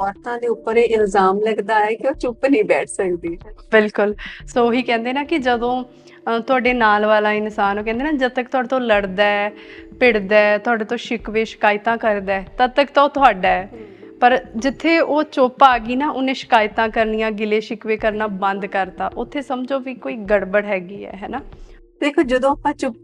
ਔਰਤਾਂ ਦੇ ਉੱਪਰ ਇਹ ਇਲਜ਼ਾਮ ਲੱਗਦਾ ਹੈ ਕਿ ਉਹ ਚੁੱਪ ਨਹੀਂ ਬੈਠ ਸਕਦੀ। ਬਿਲਕੁਲ। ਸੋ ਉਹੀ ਕਹਿੰਦੇ ਨਾ ਕਿ ਜਦੋਂ ਤੁਹਾਡੇ ਨਾਲ ਵਾਲਾ ਇਨਸਾਨ, ਉਹ ਕਹਿੰਦੇ ਨਾ, ਜਦ ਤੱਕ ਤੁਹਾਡੇ ਤੋਂ ਲੜਦਾ ਹੈ, ਭਿੜਦਾ ਹੈ, ਤੁਹਾਡੇ ਤੋਂ ਸ਼ਿਕਵੇ, ਸ਼ਿਕਾਇਤਾਂ ਕਰਦਾ ਹੈ, ਤਦ ਤੱਕ ਤਾਂ ਉਹ ਤੁਹਾਡਾ ਹੈ। ਪਰ ਜਿੱਥੇ ਉਹ ਚੁੱਪ ਆ ਗਈ ਨਾ, ਉਹਨੇ ਸ਼ਿਕਾਇਤਾਂ ਕਰਨੀਆਂ, ਗਿਲੇ ਸ਼ਿਕਵੇ ਕਰਨਾ ਬੰਦ ਕਰਤਾ। ਉੱਥੇ ਸਮਝੋ ਵੀ ਕੋਈ ਗੜਬੜ ਹੈਗੀ ਹੈ ਹੈਨਾ ਦੇਖੋ ਜਦੋਂ ਆਪਾਂ ਚੁੱਪ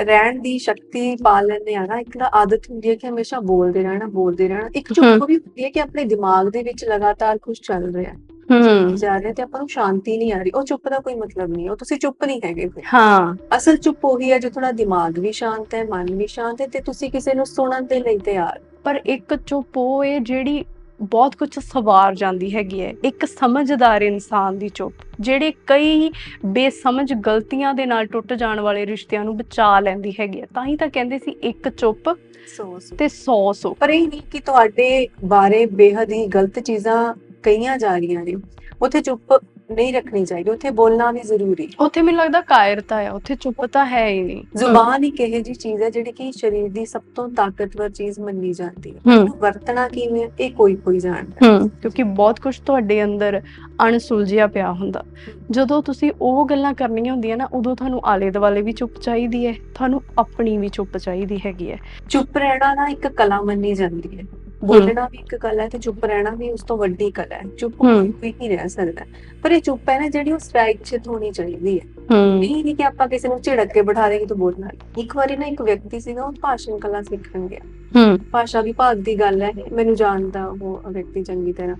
ਰਹਿਣ ਦੀ ਸ਼ਕਤੀ ਪਾ ਲੈਂਦੇ ਆ ਨਾ ਇੱਕ ਨਾ ਆਦਤ ਹੁੰਦੀ ਹੈ ਕਿ ਹਮੇਸ਼ਾ ਬੋਲਦੇ ਰਹਿਣਾ ਬੋਲਦੇ ਰਹਿਣਾ। ਇੱਕ। ਚੁੱਪ ਵੀ ਹੁੰਦੀ ਹੈ ਕਿ ਆਪਣੇ ਦਿਮਾਗ ਦੇ ਵਿੱਚ ਲਗਾਤਾਰ ਕੁਝ ਚੱਲ ਰਿਹਾ ਹੂੰ। ਜਾ ਰਿਹਾ ਤੇ ਆਪਾਂ ਨੂੰ ਸ਼ਾਂਤੀ ਨਹੀਂ ਆ ਰਹੀ। ਉਹ ਚੁੱਪ ਦਾ ਕੋਈ ਮਤਲਬ ਨਹੀਂ ਉਹ ਤੁਸੀਂ ਚੁੱਪ ਨਹੀਂ ਹੈਗੇ ਫਿਰ। ਹਾਂ। ਅਸਲ ਚੁੱਪ ਉਹੀ ਹੈ ਜੋ ਤੁਹਾਡਾ ਦਿਮਾਗ ਵੀ ਸ਼ਾਂਤ ਹੈ ਮਨ ਵੀ ਸ਼ਾਂਤ ਹੈ ਤੇ ਤੁਸੀਂ ਕਿਸੇ ਨੂੰ ਸੁਣਨ ਦੇ ਲਈ ਤਿਆਰ। ਪਰ ਇੱਕ ਚੁੱਪ ਉਹ ਹੈ ਜਿਹੜੀ ਬਹੁਤ ਕੁਝ ਸਵਾਰ ਜਾਂਦੀ ਹੈਗੀ ਹੈ। ਇੱਕ ਸਮਝਦਾਰ ਇਨਸਾਨ ਦੀ ਚੁੱਪ ਜਿਹੜੇ ਕਈ ਬੇਸਮਝ ਗਲਤੀਆਂ ਦੇ ਨਾਲ ਟੁੱਟ ਜਾਣ ਵਾਲੇ ਰਿਸ਼ਤਿਆਂ ਨੂੰ ਬਚਾ ਲੈਂਦੀ ਹੈਗੀ ਹੈ। ਤਾਂ ਹੀ ਤਾਂ ਕਹਿੰਦੇ ਸੀ ਇੱਕ ਚੁੱਪ ਸੋ ਤੇ 100 ਸੁੱਖ ਪਰ ਇਹ ਨਹੀਂ ਕਿ ਤੁਹਾਡੇ ਬਾਰੇ ਬੇਹੱਦ ਹੀ ਗਲਤ ਚੀਜ਼ਾਂ ਕਹੀਆਂ ਜਾ ਰਹੀਆਂ ਨੇ। ਉੱਥੇ ਚੁੱਪ ਨਹੀਂ ਰੱਖਣੀ ਚਾਹੀਦੀ ਉੱਥੇ ਬੋਲਣਾ ਵੀ ਜ਼ਰੂਰੀ ਹੈ। ਉੱਥੇ ਮੈਨੂੰ ਲੱਗਦਾ ਕਾਇਰਤਾ ਹੈ ਉੱਥੇ ਚੁੱਪ ਤਾਂ ਹੈ ਹੀ ਨਹੀਂ। ਜ਼ੁਬਾਨ ਇੱਕ ਇਹੋ ਜਿਹੀ ਚੀਜ਼ ਹੈ ਜਿਹੜੀ ਕਿ ਸਰੀਰ ਦੀ ਸਭ ਤੋਂ ਤਾਕਤਵਰ ਚੀਜ਼ ਮੰਨੀ ਜਾਂਦੀ ਹੈ। ਹੂੰ। ਵਰਤਣਾ ਕਿਵੇਂ ਹੈ, ਇਹ ਕੋਈ ਕੋਈ ਜਾਣਦਾ ਹੂੰ। ਕਿਉਂਕਿ ਬਹੁਤ ਕੁਝ ਤੁਹਾਡੇ ਅੰਦਰ ਅਣਸੁਲਝਿਆ ਪਿਆ ਹੁੰਦਾ। ਜਦੋਂ ਤੁਸੀਂ ਉਹ ਗੱਲਾਂ ਕਰਨੀਆਂ ਹੁੰਦੀਆਂ ਨਾ ਉਦੋਂ ਤੁਹਾਨੂੰ ਆਲੇ ਦੁਆਲੇ ਵੀ ਚੁੱਪ ਚਾਹੀਦੀ ਹੈ ਤੁਹਾਨੂੰ ਆਪਣੀ ਵੀ ਚੁੱਪ ਚਾਹੀਦੀ ਹੈਗੀ ਹੈ। ਚੁੱਪ ਰਹਿਣਾ ਨਾ ਇੱਕ ਕਲਾ ਮੰਨੀ ਜਾਂਦੀ ਹੈ। ਬੋਲਣਾ ਵੀ ਇੱਕ ਕਲਾ ਹੈ ਤੇ ਚੁੱਪ ਰਹਿਣਾ ਵੀ ਉਸ ਤੋਂ ਵੱਡੀ ਕਲਾ ਹੈ। ਚੁੱਪ। ਕੋਈ ਹੀ ਰਹਿ ਸਕਦਾ। ਪਰ ਇਹ ਚੁੱਪ ਹੈ ਨਾ ਜਿਹੜੀ ਉਹ ਸਵੈਇਛਿਤ ਹੋਣੀ ਚਾਹੀਦੀ ਹੈ। ਹੂੰ। ਇਹ ਨਹੀਂ ਕਿ ਆਪਾਂ ਕਿਸੇ ਨੂੰ ਝਿੜਕ ਕੇ ਬਿਠਾ ਦੇਗੇ ਤੂੰ ਬੋਲਣਾ ਨਹੀਂ। ਇੱਕ ਵਾਰੀ ਨਾ ਇੱਕ ਵਿਅਕਤੀ ਸੀਗਾ ਉਹ ਭਾਸ਼ਣ ਕਲਾ ਸਿੱਖਣ ਗਿਆ। ਹੂੰ। ਭਾਸ਼ਾ ਵਿਭਾਗ ਦੀ ਗੱਲ ਹੈ ਮੈਨੂੰ ਜਾਣਦਾ ਉਹ ਵਿਅਕਤੀ ਚੰਗੀ ਤਰ੍ਹਾਂ।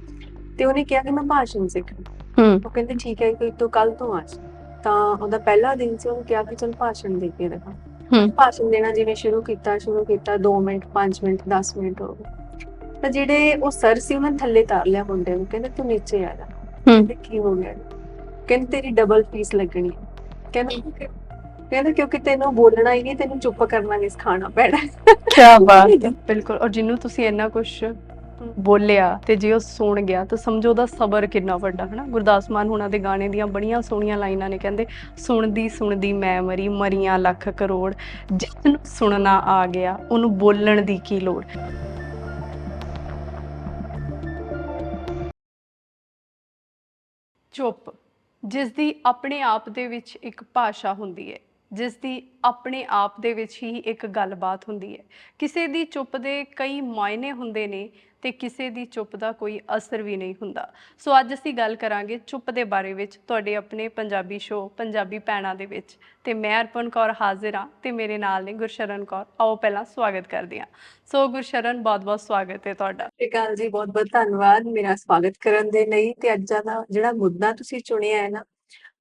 ਤੇ ਉਹਨੇ ਕਿਹਾ ਕਿ ਮੈਂ ਭਾਸ਼ਣ ਸਿੱਖਣਾ ਹੂੰ। ਉਹ ਕਹਿੰਦੇ ਠੀਕ ਹੈ ਕਿ ਤੂੰ ਕੱਲ ਤੋਂ ਆ ਤਾਂ ਉਹਦਾ ਪਹਿਲਾ ਦਿਨ ਸੀ ਉਹਨੂੰ ਕਿਹਾ ਕਿ ਚਲ ਭਾਸ਼ਣ ਦੇ ਕੇ ਹੂੰ। ਭਾਸ਼ਣ ਦੇਣਾ ਜਿਵੇਂ ਸ਼ੁਰੂ ਕੀਤਾ ਸ਼ੁਰੂ ਕੀਤਾ 2 ਮਿੰਟ 5 ਮਿੰਟ 10 ਮਿੰਟ ਹੋ ਗਏ। ਤਾਂ ਜਿਹੜੇ ਉਹ ਸਰ ਸੀ ਉਹਨਾਂ ਨੇ ਥੱਲੇ ਤਾਰ ਲਿਆ ਮੁੰਡੇ ਨੂੰ ਕਹਿੰਦੇ ਤੂੰ ਨੀਚੇ ਆ ਜਾ। ਕਹਿੰਦੇ ਕੀ ਹੋ ਗਿਆ? ਕਹਿੰਦੇ ਤੇਰੀ ਡਬਲ ਫੀਸ ਲੱਗਣੀ। ਹੈ ਕਹਿੰਦਾ ਕਹਿੰਦਾ ਕਿਉਂਕਿ ਤੈਨੂੰ ਬੋਲਣਾ ਹੀ ਨਹੀਂ ਤੈਨੂੰ ਚੁੱਪ ਕਰਨਾ ਨਹੀਂ ਸਿਖਾਉਣਾ ਪੈਣਾ। ਕੀ ਬਾਤ। ਹੈ ਬਿਲਕੁਲ ਔਰ ਜਿਹਨੂੰ ਤੁਸੀਂ ਇੰਨਾ ਕੁਝ ਬੋਲਿਆ ਤੇ ਜੇ ਉਹ ਸੁਣ ਗਿਆ ਤਾਂ ਸਮਝੋ ਉਹਦਾ ਸਬਰ ਕਿੰਨਾ ਵੱਡਾ ਹਨਾ? ਗੁਰਦਾਸ ਮਾਨ ਹੁਣਾਂ ਦੇ ਗਾਣੇ ਦੀਆਂ ਬੜੀਆਂ ਸੋਹਣੀਆਂ ਲਾਈਨਾਂ ਨੇ ਕਹਿੰਦੇ ਸੁਣਦੀ ਸੁਣਦੀ ਮੈਂ ਮਰੀ ਮਰੀਆਂ ਲੱਖ ਕਰੋੜ ਜਿਸ ਨੂੰ ਸੁਣਨਾ ਆ ਗਿਆ ਉਹਨੂੰ ਬੋਲਣ ਦੀ ਕੀ ਲੋੜ? ਚੁੱਪ ਜਿਸ ਦੀ ਆਪਣੇ ਆਪ ਦੇ ਵਿੱਚ ਇੱਕ ਭਾਸ਼ਾ ਹੁੰਦੀ ਹੈ। ਜਿਸ ਦੀ ਆਪਣੇ ਆਪ ਦੇ ਵਿੱਚ ਹੀ ਇੱਕ ਗੱਲਬਾਤ ਹੁੰਦੀ ਹੈ। ਕਿਸੇ ਦੀ ਚੁੱਪ ਦੇ ਕਈ ਮਾਇਨੇ ਹੁੰਦੇ ਨੇ ਤੇ ਕਿਸੇ ਦੀ ਚੁੱਪ ਦਾ ਕੋਈ ਅਸਰ ਵੀ ਨਹੀਂ ਹੁੰਦਾ। ਸੋ ਅੱਜ ਅਸੀਂ ਗੱਲ ਕਰਾਂਗੇ ਚੁੱਪ ਦੇ ਬਾਰੇ ਵਿੱਚ, ਤੁਹਾਡੇ ਆਪਣੇ ਪੰਜਾਬੀ ਸ਼ੋਅ ਪੰਜਾਬੀ ਪੈਣਾ ਦੇ ਵਿੱਚ। ਤੇ ਮੈਂ ਅਰਪਨ ਕੌਰ ਹਾਜ਼ਰ ਹਾਂ ਤੇ ਮੇਰੇ ਨਾਲ ਨੇ ਗੁਰਸ਼ਰਨ ਕੌਰ। ਆਓ ਪਹਿਲਾਂ ਸਵਾਗਤ ਕਰਦੇ ਹਾਂ। ਸੋ ਗੁਰਸ਼ਰਨ, ਬਹੁਤ-ਬਹੁਤ ਸਵਾਗਤ ਹੈ ਤੁਹਾਡਾ। ਸਤਿ ਜੀ ਬਹੁਤ ਬਹੁਤ ਧੰਨਵਾਦ ਮੇਰਾ ਸਵਾਗਤ ਕਰਨ ਦੇ ਲਈ ਤੇ ਅੱਜ ਦਾ ਜਿਹੜਾ ਮੁੱਦਾ ਤੁਸੀਂ ਚੁਣਿਆ ਹੈ ਨਾ,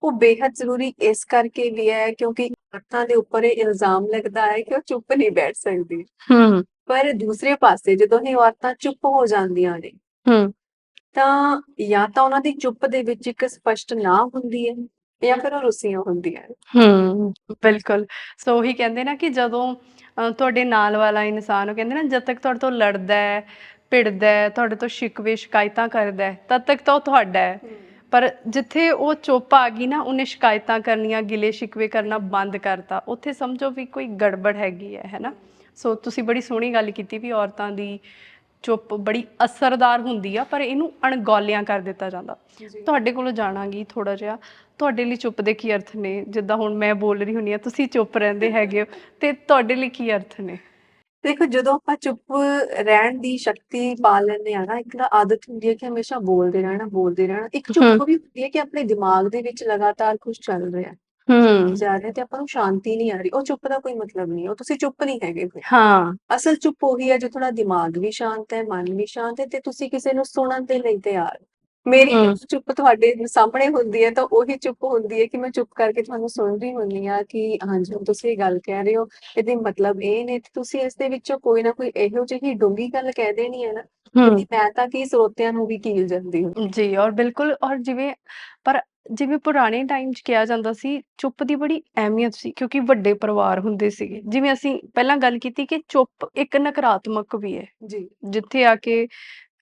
ਉਹ ਬੇहद ਜ਼ਰੂਰੀ ਇਸ ਕਰਕੇ ਵੀ ਹੈ ਕਿਉਂਕਿ ਔਰਤਾਂ ਦੇ ਉੱਪਰ ਇਹ ਇਲਜ਼ਾਮ ਲੱਗਦਾ ਹੈ ਕਿ ਉਹ ਚੁੱਪ ਨਹੀਂ ਬੈਠ ਸਕਦੀ। ਹੂੰ। ਪਰ ਦੂਸਰੇ ਪਾਸੇ ਜਦੋਂ ਇਹ ਔਰਤਾਂ ਚੁੱਪ ਹੋ ਜਾਂਦੀਆਂ ਨੇ ਹੂੰ। ਤਾਂ ਜਾਂ ਤਾਂ ਉਹਨਾਂ ਦੀ ਚੁੱਪ ਦੇ ਵਿੱਚ ਇੱਕ ਸਪਸ਼ਟ ਨਾ ਹੁੰਦੀ ਹੈ ਜਾਂ ਫਿਰ ਉਹ ਰੁੱਸੀਆਂ ਹੁੰਦੀਆਂ ਹੂੰ। ਬਿਲਕੁਲ। ਸੋ ਉਹੀ ਕਹਿੰਦੇ ਨਾ ਕਿ ਜਦੋਂ ਤੁਹਾਡੇ ਨਾਲ ਵਾਲਾ ਇਨਸਾਨ ਉਹ ਕਹਿੰਦੇ ਨਾ ਜਦ ਤੱਕ ਤੁਹਾਡੇ ਤੋਂ ਲੜਦਾ ਹੈ ਭਿੜਦਾ ਹੈ ਤੁਹਾਡੇ ਤੋਂ ਸ਼ਿਕਵੇ ਸ਼ਿਕਾਇਤਾਂ ਕਰਦਾ ਹੈ ਤਦ ਤੱਕ ਤਾਂ ਉਹ ਤੁਹਾਡਾ ਹੈ। ਪਰ ਜਿੱਥੇ ਉਹ ਚੁੱਪ ਆ ਗਈ ਨਾ ਉਹਨੇ ਸ਼ਿਕਾਇਤਾਂ ਕਰਨੀਆਂ ਗਿਲੇ ਸ਼ਿਕਵੇ ਕਰਨਾ ਬੰਦ ਕਰਤਾ। ਉੱਥੇ ਸਮਝੋ ਵੀ ਕੋਈ ਗੜਬੜ ਹੈਗੀ ਹੈ ਹੈਨਾ ਸੋ ਤੁਸੀਂ ਬੜੀ ਸੋਹਣੀ ਗੱਲ ਕੀਤੀ ਵੀ ਔਰਤਾਂ ਦੀ ਚੁੱਪ ਬੜੀ ਅਸਰਦਾਰ ਹੁੰਦੀ ਆ ਪਰ ਇਹਨੂੰ ਅਣਗੌਲਿਆਂ ਕਰ ਦਿੱਤਾ ਜਾਂਦਾ। ਤੁਹਾਡੇ ਕੋਲੋਂ ਜਾਣਾਂਗੀ ਥੋੜਾ ਜਿਹਾ। ਤੁਹਾਡੇ ਲਈ ਚੁੱਪ ਦੇ ਕੀ ਅਰਥ ਨੇ? ਜਿੱਦਾਂ ਹੁਣ ਮੈਂ ਬੋਲ ਰਹੀ ਹੁੰਨੀ ਆ ਤੁਸੀਂ ਚੁੱਪ ਰਹਿੰਦੇ ਹੈਗੇ ਹੋ। ਤੇ ਤੁਹਾਡੇ ਲਈ ਕੀ ਅਰਥ ਨੇ? ਦੇਖੋ ਜਦੋਂ ਆਪਾਂ ਚੁੱਪ ਰਹਿਣ ਦੀ ਸ਼ਕਤੀ ਪਾ ਲੈਂਦੇ ਆ ਨਾ ਇੱਕ ਨਾ ਆਦਤ ਹੁੰਦੀ ਹੈ ਕਿ ਹਮੇਸ਼ਾ ਬੋਲਦੇ ਰਹਿਣਾ ਬੋਲਦੇ ਰਹਿਣਾ। ਇੱਕ। ਚੁੱਪ ਵੀ ਹੁੰਦੀ ਹੈ ਕਿ ਆਪਣੇ ਦਿਮਾਗ ਦੇ ਵਿੱਚ ਲਗਾਤਾਰ ਕੁਝ ਚੱਲ ਰਿਹਾ ਹੂੰ। ਜਾ ਰਿਹਾ ਤੇ ਆਪਾਂ ਨੂੰ ਸ਼ਾਂਤੀ ਨਹੀਂ ਆ ਰਹੀ। ਉਹ ਚੁੱਪ ਦਾ ਕੋਈ ਮਤਲਬ ਨਹੀਂ ਉਹ ਤੁਸੀਂ ਚੁੱਪ ਨਹੀਂ ਹੈਗੇ ਫਿਰ। ਹਾਂ। ਅਸਲ ਚੁੱਪ ਉਹੀ ਹੈ ਜੋ ਤੁਹਾਡਾ ਦਿਮਾਗ ਵੀ ਸ਼ਾਂਤ ਹੈ ਮਨ ਵੀ ਸ਼ਾਂਤ ਹੈ ਤੇ ਤੁਸੀਂ ਕਿਸੇ ਨੂੰ ਸੁਣਨ ਦੇ ਲਈ ਤਿਆਰ ਹੋ। ਮੇਰੀ। ਚੁੱਪ ਤੁਹਾਡੇ ਸਾਹਮਣੇ ਹੁੰਦੀ ਹੈ ਤਾਂ ਉਹੀ ਚੁੱਪ ਹੁੰਦੀ ਹੈ ਕਿ ਮੈਂ ਚੁੱਪ ਕਰਕੇ ਤੁਹਾਨੂੰ ਸੁਣ ਰਹੀ ਹੁੰਦੀ ਆ ਕਿ ਹਾਂਜੀ ਹੁਣ ਤੁਸੀਂ ਇਹ ਗੱਲ ਕਹਿ ਰਹੇ ਹੋ ਇਹਦੇ ਮਤਲਬ ਇਹ ਨੇ ਤੇ ਤੁਸੀਂ ਇਸ ਦੇ ਵਿੱਚੋਂ ਕੋਈ ਨਾ ਕੋਈ ਇਹੋ ਜਿਹੀ ਡੂੰਘੀ ਗੱਲ ਕਹਿ ਦੇਣੀ ਹੈ ਨਾ ਕਿ ਮੈਂ ਤਾਂ ਕੀ ਸਰੋਤਿਆਂ ਨੂੰ ਵੀ ਕੀਲ ਜਾਂਦੀ ਹਾਂ। ਜੀ ਔਰ ਬਿਲਕੁਲ ਔਰ ਜਿਵੇਂ ਪਰ ਜਿਵੇਂ ਪੁਰਾਣੇ ਟਾਈਮ 'ਚ ਕਿਹਾ ਜਾਂਦਾ ਸੀ ਚੁੱਪ ਦੀ ਬੜੀ ਅਹਿਮੀਅਤ ਸੀ ਕਿਉਂਕਿ ਵੱਡੇ ਪਰਿਵਾਰ ਹੁੰਦੇ ਸੀਗੇ। ਜਿਵੇਂ ਅਸੀਂ ਪਹਿਲਾਂ ਗੱਲ ਕੀਤੀ ਕਿ ਚੁੱਪ ਇੱਕ ਨਕਾਰਾਤਮਕ ਵੀ ਹੈ। ਜੀ। ਜਿੱਥੇ ਆ ਕੇ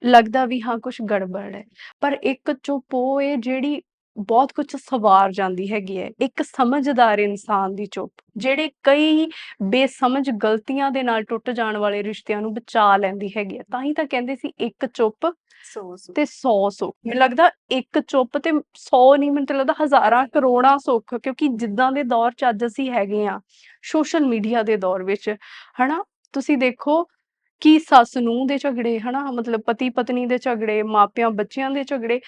ਲੱਗਦਾ ਵੀ ਹਾਂ ਕੁਝ ਗੜਬੜ ਹੈ। ਪਰ ਇੱਕ ਚੁੱਪ ਉਹ ਹੈ ਜਿਹੜੀ ਬਹੁਤ ਕੁਝ ਸਵਾਰ ਜਾਂਦੀ ਹੈਗੀ ਹੈ ਇੱਕ ਸਮਝਦਾਰ ਇਨਸਾਨ ਦੀ ਚੁੱਪ ਜਿਹੜੇ ਕਈ ਬੇਸਮਝ ਗਲਤੀਆਂ ਦੇ ਨਾਲ ਟੁੱਟ ਜਾਣ ਵਾਲੇ ਰਿਸ਼ਤਿਆਂ ਨੂੰ ਬਚਾ ਲੈਂਦੀ ਹੈਗੀ ਹੈ ਤਾਂ ਹੀ ਤਾਂ ਕਹਿੰਦੇ ਸੀ ਇੱਕ ਚੁੱਪ ਸੋ ਸੋ ਤੇ 100 ਸੁੱਖ। ਮੈਨੂੰ ਲੱਗਦਾ ਇੱਕ ਚੁੱਪ ਤੇ 100 ਨਹੀਂ ਮੈਨੂੰ ਤਾਂ ਲੱਗਦਾ ਹਜ਼ਾਰਾਂ ਕਰੋੜਾਂ ਸੁੱਖ ਕਿਉਂਕਿ ਜਿੱਦਾਂ ਦੇ ਦੌਰ 'ਚ ਅੱਜ ਅਸੀਂ ਹੈਗੇ ਆ ਸੋਸ਼ਲ ਮੀਡੀਆ ਦੇ ਦੌਰ ਵਿੱਚ ਹਨਾ? ਤੁਸੀਂ ਦੇਖੋ ਕਿ ਸੱਸ ਨੂੰਹ ਦੇ ਝਗੜੇ ਹਨਾ? ਮਤਲਬ ਪਤੀ ਪਤਨੀ ਦੇ ਝਗੜੇ ਮਾਪਿਆਂ ਬੱਚਿਆਂ ਦੇ ਝਗੜੇ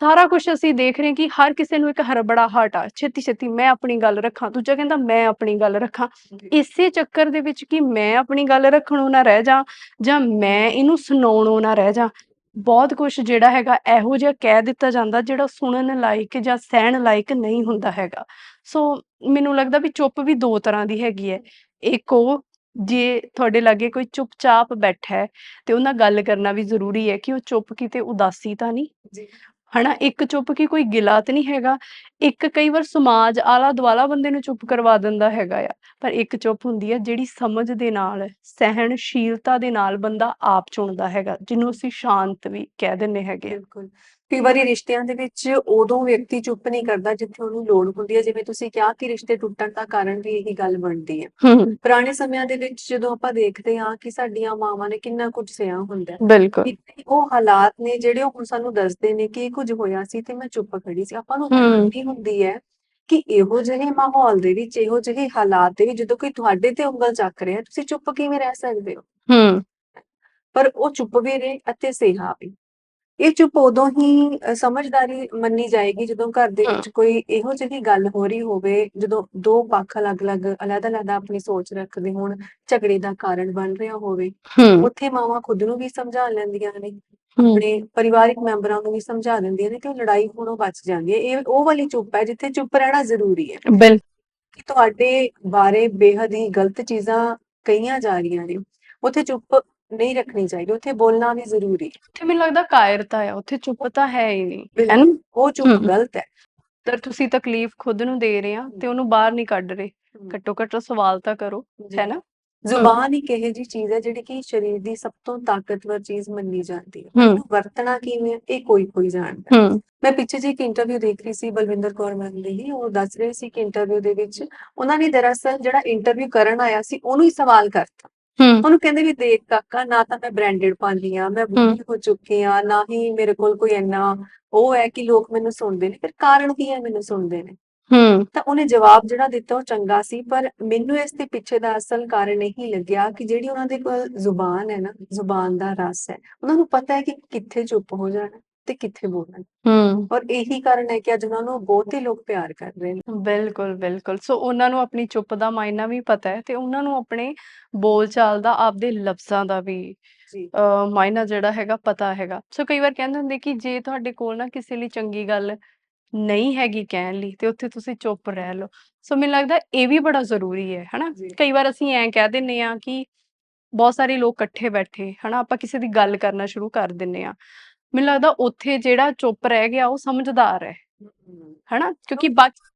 ਸਾਰਾ ਕੁਝ ਅਸੀਂ ਦੇਖ ਰਹੇ ਕਿ ਹਰ ਕਿਸੇ ਨੂੰ ਇੱਕ ਹਰਬੜਾਹਟ ਆ। ਛੇਤੀ ਛੇਤੀ ਮੈਂ ਆਪਣੀ ਗੱਲ ਰੱਖਾਂ ਦੂਜਾ ਕਹਿੰਦਾ ਮੈਂ ਆਪਣੀ ਗੱਲ ਰੱਖਾਂ। ਇਸੇ ਚੱਕਰ ਦੇ ਵਿੱਚ ਕਿ ਮੈਂ ਆਪਣੀ ਗੱਲ ਰੱਖਣੋਂ ਨਾ ਰਹਿ ਜਾ ਜਾਂ ਮੈਂ ਇਹਨੂੰ ਸੁਣਾਉਣੋਂ ਨਾ ਰਹਿ ਜਾ ਬਹੁਤ ਕੁਝ ਜਿਹੜਾ ਹੈਗਾ ਇਹੋ ਜਿਹਾ ਕਹਿ ਦਿੱਤਾ ਜਾਂਦਾ ਜਿਹੜਾ ਸੁਣਨ ਲਾਇਕ ਜਾਂ ਸਹਿਣ ਲਾਇਕ ਨਹੀਂ ਹੁੰਦਾ ਹੈਗਾ। ਸੋ ਮੈਨੂੰ ਲੱਗਦਾ ਵੀ ਚੁੱਪ ਵੀ ਦੋ ਤਰ੍ਹਾਂ ਦੀ ਹੈਗੀ ਹੈ। ਇੱਕ ਉਹ ਜੇ ਤੁਹਾਡੇ ਲਾਗੇ ਕੋਈ ਚੁੱਪਚਾਪ ਬੈਠਾ ਹੈ ਤੇ ਉਹਨਾਂ ਗੱਲ ਕਰਨਾ ਵੀ ਜ਼ਰੂਰੀ ਹੈ ਕਿ ਉਹ ਚੁੱਪ ਕਿਤੇ ਉਦਾਸੀ ਤਾਂ ਨਹੀਂ? ਜੀ। ਹਨਾ ਇੱਕ ਚੁੱਪ ਕੀ ਕੋਈ ਗਿਲਾ ਤਾਂ ਨਹੀਂ ਹੈਗਾ। ਇੱਕ ਕਈ ਵਾਰ ਸਮਾਜ ਆਲਾ ਦੁਆਲਾ ਬੰਦੇ ਨੂੰ ਚੁੱਪ ਕਰਵਾ ਦਿੰਦਾ ਹੈਗਾ ਆ। ਪਰ ਇੱਕ ਚੁੱਪ ਹੁੰਦੀ ਹੈ ਜਿਹੜੀ ਸਮਝ ਦੇ ਨਾਲ ਸਹਿਣਸ਼ੀਲਤਾ ਦੇ ਨਾਲ ਬੰਦਾ ਆਪ ਚੁਣਦਾ ਹੈਗਾ ਜਿਹਨੂੰ ਅਸੀਂ ਸ਼ਾਂਤ ਵੀ ਕਹਿ ਦਿੰਨੇ ਹੈਗੇ। ਬਿਲਕੁਲ। ਕਈ ਵਾਰੀ ਰਿਸ਼ਤਿਆਂ ਦੇ ਵਿੱਚ ਉਦੋਂ ਵਿਅਕਤੀ ਚੁੱਪ ਨਹੀਂ ਕਰਦਾ ਜਿੱਥੇ ਉਹਨੂੰ ਲੋੜ ਹੁੰਦੀ ਹੈ ਜਿਵੇਂ ਤੁਸੀਂ ਕਿਹਾ ਕਿ ਰਿਸ਼ਤੇ ਟੁੱਟਣ ਦਾ ਕਾਰਨ ਵੀ ਇਹੀ ਗੱਲ ਬਣਦੀ ਹੈ। ਪੁਰਾਣੇ ਸਮਿਆਂ ਦੇ ਵਿੱਚ ਜਦੋਂ ਆਪਾਂ ਦੇਖਦੇ ਹਾਂ ਕਿ ਸਾਡੀਆਂ ਮਾਵਾਂ ਨੇ ਕਿੰਨਾ ਕੁਝ ਸਿਆ ਹੁੰਦਾ ਬਿਲਕੁਲ। ਉਹ ਹਾਲਾਤ ਨੇ ਜਿਹੜੇ ਉਹ ਹੁਣ ਸਾਨੂੰ ਦੱਸਦੇ ਨੇ ਕਿ ਇਹ ਕੁਝ ਹੋਇਆ ਸੀ ਤੇ ਮੈਂ ਚੁੱਪ ਖੜੀ ਸੀ। ਆਪਾਂ ਨੂੰ। ਹੈਰਾਨੀ ਹੁੰਦੀ ਹੈ ਕਿ ਇਹੋ ਜਿਹੇ ਮਾਹੌਲ ਦੇ ਵਿੱਚ ਇਹੋ ਜਿਹੇ ਹਾਲਾਤ ਦੇ ਵਿੱਚ ਜਦੋਂ ਕੋਈ ਤੁਹਾਡੇ ਤੇ ਉਂਗਲ ਚੱਕ ਰਿਹਾ ਤੁਸੀਂ ਚੁੱਪ ਕਿਵੇਂ ਰਹਿ ਸਕਦੇ ਹੋ? ਹੂੰ। ਪਰ ਉਹ ਚੁੱਪ ਵੀ ਰਹੇ ਅਤੇ ਸੇਹਾ ਵੀ। ਇਹ ਚੁੱਪ ਉਦੋਂ ਹੀ ਅ, ਸਮਝਦਾਰੀ ਮੰਨੀ ਜਾਏਗੀ ਜਦੋਂ ਘਰ ਦੇ ਵਿੱਚ ਕੋਈ ਇਹੋ ਜਿਹੀ ਗੱਲ ਹੋ ਰਹੀ ਹੋਵੇ ਜਦੋਂ ਦੋ ਪੱਖ ਅਲੱਗ-ਅਲੱਗ ਅਲੱਗ-ਅਲੱਗ ਆਪਣੀ ਸੋਚ ਰੱਖਦੇ ਹੋਣ ਝਗੜੇ ਦਾ ਕਾਰਨ ਬਣ ਰਿਹਾ ਹੋਵੇ ਹੂੰ। ਉੱਥੇ ਮਾਵਾਂ ਖੁਦ ਨੂੰ ਵੀ ਸਮਝਾ ਲੈਂਦੀਆਂ ਨੇ ਹੂੰ। ਆਪਣੇ ਪਰਿਵਾਰਿਕ ਮੈਂਬਰਾਂ ਨੂੰ ਵੀ ਸਮਝਾ ਦਿੰਦੀਆਂ ਨੇ ਕਿ ਉਹ ਲੜਾਈ ਹੋਣੋਂ ਬਚ ਜਾਂਦੀ ਹੈ। ਇਹ ਉਹ ਵਾਲੀ ਚੁੱਪ ਹੈ ਜਿੱਥੇ ਚੁੱਪ ਰਹਿਣਾ ਜ਼ਰੂਰੀ ਹੈ। ਬਿਲ ਕਿ ਤੁਹਾਡੇ ਬਾਰੇ ਬੇਹੱਦ ਹੀ ਗਲਤ ਚੀਜ਼ਾਂ ਕਹੀਆਂ ਜਾ ਰਹੀਆਂ ਨੇ ਉੱਥੇ ਚੁੱਪ ਨਹੀਂ ਰੱਖਣੀ ਚਾਹੀਦੀ ਉੱਥੇ ਬੋਲਣਾ ਵੀ ਜ਼ਰੂਰੀ ਹੈ। ਉੱਥੇ ਮੈਨੂੰ ਲੱਗਦਾ ਕਾਇਰਤਾ ਆ ਉੱਥੇ ਚੁੱਪ ਤਾਂ ਹੈ ਹੀ ਨਹੀਂ ਹੈ ਨਾ? ਉਹ ਚੁੱਪ ਹਮ। ਗਲਤ ਹੈ। ਤਾਂ ਤੁਸੀਂ ਤਕਲੀਫ ਖੁਦ ਨੂੰ ਦੇ ਰਹੇ ਆ ਤੇ ਉਹਨੂੰ ਬਾਹਰ ਨਹੀਂ ਕੱਢ ਰਹੇ। ਘੱਟੋ ਘੱਟ ਸਵਾਲ ਤਾਂ ਕਰੋ ਜੀ। ਹੈ ਨਾ? ਜ਼ੁਬਾਨ ਇੱਕ ਇਹੋ ਜਿਹੀ ਚੀਜ਼ ਹੈ ਜਿਹੜੀ ਕਿ ਸਰੀਰ ਦੀ ਸਭ ਤੋਂ ਤਾਕਤਵਰ ਚੀਜ਼ ਮੰਨੀ ਜਾਂਦੀ ਹੈ। ਹੂੰ। ਉਹਨੂੰ ਵਰਤਣਾ ਕਿਵੇਂ ਹੈ, ਇਹ ਕੋਈ ਕੋਈ ਜਾਣਦਾ ਹੈ। ਹੂੰ। ਮੈਂ ਪਿੱਛੇ ਜਿਹੇ ਇੱਕ ਇੰਟਰਵਿਊ ਦੇਖ ਰਹੀ ਸੀ ਬਲਵਿੰਦਰ ਕੌਰ ਮੈਮ ਦੀ ਹੀ ਉਹ ਦੱਸ ਰਹੇ ਸੀ ਕਿ ਇੰਟਰਵਿਊ ਦੇ ਵਿੱਚ ਉਹਨਾਂ ਨੇ ਦਰਅਸਲ ਜਿਹੜਾ ਇੰਟਰਵਿਊ ਕਰਨ ਆਇਆ ਸੀ ਉਹਨੂੰ ਹੀ ਸਵਾਲ ਕਰਤਾ। ਹੂੰ ਉਹਨੂੰ ਕਹਿੰਦੇ ਵੀ ਦੇਖ ਕਾਕਾ ਨਾ ਤਾਂ ਮੈਂ ਬ੍ਰਾਂਡਡ ਪਾਉਂਦੀ ਆ ਮੈਂ ਬੁੱਢੀ ਹੋ ਚੁੱਕੀ ਆ ਨਾ ਹੀ ਮੇਰੇ ਕੋਲ ਕੋਈ ਇੰਨਾ ਉਹ ਹੈ ਕਿ ਲੋਕ ਮੈਨੂੰ ਸੁਣਦੇ ਨੇ ਫਿਰ ਕਾਰਨ ਕੀ ਹੈ ਮੈਨੂੰ ਸੁਣਦੇ ਨੇ? ਹੂੰ। ਤਾਂ ਉਹਨੇ ਜਵਾਬ ਜਿਹੜਾ ਦਿੱਤਾ ਉਹ ਚੰਗਾ ਸੀ ਪਰ ਮੈਨੂੰ ਇਸ ਦੇ ਪਿੱਛੇ ਦਾ ਅਸਲ ਕਾਰਨ ਇਹੀ ਲੱਗਿਆ ਕਿ ਜਿਹੜੀ ਉਹਨਾਂ ਦੇ ਕੋਲ ਜ਼ੁਬਾਨ ਹੈ ਨਾ ਜ਼ੁਬਾਨ ਦਾ ਰਸ ਹੈ ਉਹਨਾਂ ਨੂੰ ਪਤਾ ਹੈ ਕਿ ਕਿੱਥੇ ਚੁੱਪ ਹੋ ਜਾਣਾ। ਤੇ ਕਿੱਥੇ ਬੋਲਣਾ ਹੂੰ? ਔਰ ਇਹੀ ਕਾਰਨ ਹੈ ਕਿ ਅੱਜ ਉਹਨਾਂ ਨੂੰ ਬਹੁਤੇ ਲੋਕ ਪਿਆਰ ਕਰ ਰਹੇ ਨੇ। ਬਿਲਕੁਲ ਬਿਲਕੁਲ। ਸੋ ਉਹਨਾਂ ਨੂੰ ਆਪਣੀ ਚੁੱਪ ਦਾ ਮਾਇਨਾ ਵੀ ਪਤਾ ਹੈ ਤੇ ਉਹਨਾਂ ਨੂੰ ਆਪਣੇ ਬੋਲਚਾਲ ਦਾ ਆਪਦੇ ਲਫ਼ਜ਼ਾਂ ਦਾ ਵੀ ਜੀ। ਮਾਇਨਾ ਜਿਹੜਾ ਹੈਗਾ ਪਤਾ ਹੈਗਾ। ਸੋ ਕਈ ਵਾਰ ਕਹਿੰਦੇ ਹੁੰਦੇ ਕਿ ਜੇ ਤੁਹਾਡੇ ਕੋਲ ਨਾ ਕਿਸੇ ਲਈ ਚੰਗੀ ਗੱਲ ਨਹੀਂ ਹੈਗੀ ਕਹਿਣ ਲਈ ਤੇ ਉੱਥੇ ਤੁਸੀਂ ਚੁੱਪ ਰਹਿ ਲਓ। ਸੋ ਮੈਨੂੰ ਲੱਗਦਾ ਇਹ ਵੀ ਬੜਾ ਜ਼ਰੂਰੀ ਹੈ ਹਨਾ? ਜੀ। ਕਈ ਵਾਰ ਅਸੀਂ ਐਂ ਕਹਿ ਦਿੰਨੇ ਆ ਕਿ ਬਹੁਤ ਸਾਰੇ ਲੋਕ ਇਕੱਠੇ ਬੈਠੇ ਹਨਾ? ਆਪਾਂ ਕਿਸੇ ਦੀ ਗੱਲ ਕਰਨਾ ਸ਼ੁਰੂ ਕਰ ਦਿੰਨੇ ਆ ਮੈਨੂੰ ਲੱਗਦਾ ਉੱਥੇ ਜਿਹੜਾ ਚੁੱਪ ਰਹਿ ਗਿਆ ਉਹ ਸਮਝਦਾਰ ਹੈ। ਹਨਾ? ਕਿਉਂਕਿ ਬਾਕੀ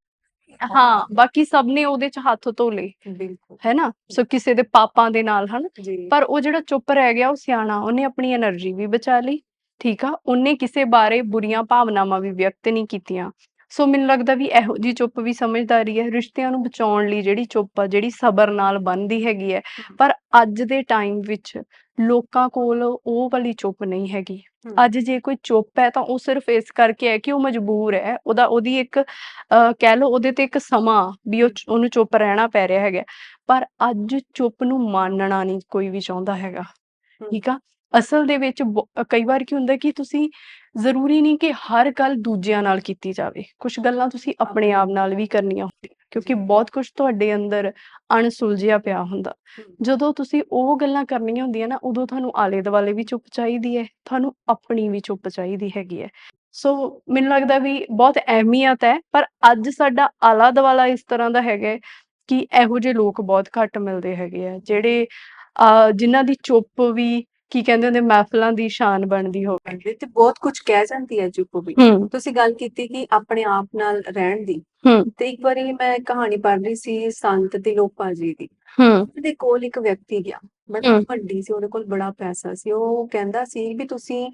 ਹਾਂ। ਬਾਕੀ ਸਭ ਨੇ ਉਹਦੇ ਚ ਹੱਥ ਧੋ ਲਏ। ਬਿਲਕੁਲ। ਹੈ ਸੋ ਕਿਸੇ ਦੇ ਪਾਪਾਂ ਦੇ ਨਾਲ ਹਨ? ਪਰ ਉਹ ਜਿਹੜਾ ਚੁੱਪ ਰਹਿ ਗਿਆ ਉਹ ਸਿਆਣਾ ਉਹਨੇ ਆਪਣੀ એનર્ਜੀ ਵੀ ਬਚਾ ਲਈ ਠੀਕ ਆ? ਉਹਨੇ ਕਿਸੇ ਬਾਰੇ ਬੁਰੀਆਂ ਭਾਵਨਾਵਾਂ ਵੀ ਵਿਅਕਤ ਨਹੀਂ ਕੀਤੀਆਂ। ਸੋ ਮੈਨੂੰ ਲੱਗਦਾ ਵੀ ਇਹੋ ਜੀ ਚੁੱਪ ਵੀ ਸਮਝਦਾਰੀ ਹੈ ਰਿਸ਼ਤਿਆਂ ਨੂੰ ਬਚਾਉਣ ਲਈ ਜਿਹੜੀ ਚੁੱਪ ਆ ਜਿਹੜੀ ਸਬਰ ਨਾਲ ਬੰਦੀ ਹੈਗੀ ਹੈ। ਪਰ ਅੱਜ ਦੇ ਟਾਈਮ ਵਿੱਚ ਲੋਕਾਂ ਕੋਲ ਉਹ ਵਾਲੀ ਚੁੱਪ ਨਹੀਂ ਹੈਗੀ। ਅੱਜ ਜੇ ਕੋਈ ਚੁੱਪ ਹੈ ਤਾਂ ਉਹ ਸਿਰਫ ਇਸ ਕਰਕੇ ਹੈ ਕਿ ਉਹ ਮਜਬੂਰ ਹੈ। ਉਹਦਾ ਉਹਦੀ ਇੱਕ ਕਹਿ ਲਓ ਉਹਦੇ ਤੇ ਇੱਕ ਸਮਾਂ ਵੀ ਉਹ ਉਹਨੂੰ ਚੁੱਪ ਰਹਿਣਾ ਪੈ ਰਿਹਾ ਹੈਗਾ। ਪਰ ਅੱਜ ਚੁੱਪ ਨੂੰ ਮਾਨਣਾ ਨਹੀਂ ਕੋਈ ਵੀ ਚਾਹੁੰਦਾ ਹੈਗਾ। ਠੀਕ ਆ? ਅਸਲ ਦੇ ਵਿੱਚ ਕਈ ਵਾਰ ਕੀ ਹੁੰਦਾ ਕਿ ਤੁਸੀਂ ਜ਼ਰੂਰੀ ਨਹੀਂ ਕਿ ਹਰ ਗੱਲ ਦੂਜਿਆਂ ਨਾਲ ਕੀਤੀ ਜਾਵੇ। ਕੁਝ ਗੱਲਾਂ ਤੁਸੀਂ ਆਪਣੇ ਆਪ ਨਾਲ ਵੀ ਕਰਨੀਆਂ। ਹੁੰਦੀਆਂ ਕਿਉਂਕਿ। ਬਹੁਤ ਕੁਝ ਤੁਹਾਡੇ ਅੰਦਰ ਅਣਸੁਲਝਿਆ ਪਿਆ ਹੁੰਦਾ। ਜਦੋਂ ਤੁਸੀਂ ਉਹ ਗੱਲਾਂ ਕਰਨੀਆਂ ਹੁੰਦੀਆਂ ਨਾ ਉਦੋਂ ਤੁਹਾਨੂੰ ਆਲੇ ਦੁਆਲੇ ਵੀ ਚੁੱਪ ਚਾਹੀਦੀ ਹੈ ਤੁਹਾਨੂੰ ਆਪਣੀ ਵੀ ਚੁੱਪ ਚਾਹੀਦੀ ਹੈਗੀ ਹੈ ਸੋ ਮੈਨੂੰ ਲੱਗਦਾ ਵੀ ਬਹੁਤ ਅਹਿਮੀਅਤ ਹੈ ਪਰ ਅੱਜ ਸਾਡਾ ਆਲਾ ਦੁਆਲਾ ਇਸ ਤਰ੍ਹਾਂ ਦਾ ਹੈਗਾ ਕਿ ਇਹੋ ਜਿਹੇ ਲੋਕ ਬਹੁਤ ਘੱਟ ਮਿਲਦੇ ਹੈਗੇ ਆ ਜਿਹੜੇ ਜਿਨ੍ਹਾਂ ਦੀ ਚੁੱਪ ਵੀ ਕੀ ਕਹਿੰਦੇ ਹੁੰਦੇ ਮਹਿਫਲਾਂ ਦੀ ਸ਼ਾਨ ਬਣਦੀ ਹੋਵੇ ਤੇ ਬਹੁਤ ਕੁਝ ਕਹਿ ਜਾਂਦੀ ਹੈ ਚੁੱਪ ਵੀ। ਹੂੰ। ਤੁਸੀਂ ਗੱਲ ਕੀਤੀ ਕਿ ਆਪਣੇ ਆਪ ਨਾਲ ਰਹਿਣ ਦੀ। ਹੂੰ। ਤੇ ਇੱਕ ਵਾਰੀ ਮੈਂ ਕਹਾਣੀ ਪੜ੍ਹ ਰਹੀ ਸੀ ਸੰਤ ਤਿਲੋਪਾ ਜੀ ਦੀ। ਹੂੰ। ਉਹਦੇ ਕੋਲ ਇੱਕ ਵਿਅਕਤੀ ਗਿਆ। ਬੜਾ ਹਮ। ਵੱਡੀ ਸੀ ਉਹਦੇ ਕੋਲ ਬੜਾ ਪੈਸਾ ਸੀ। ਉਹ ਕਹਿੰਦਾ ਸੀ ਵੀ ਤੁਸੀਂ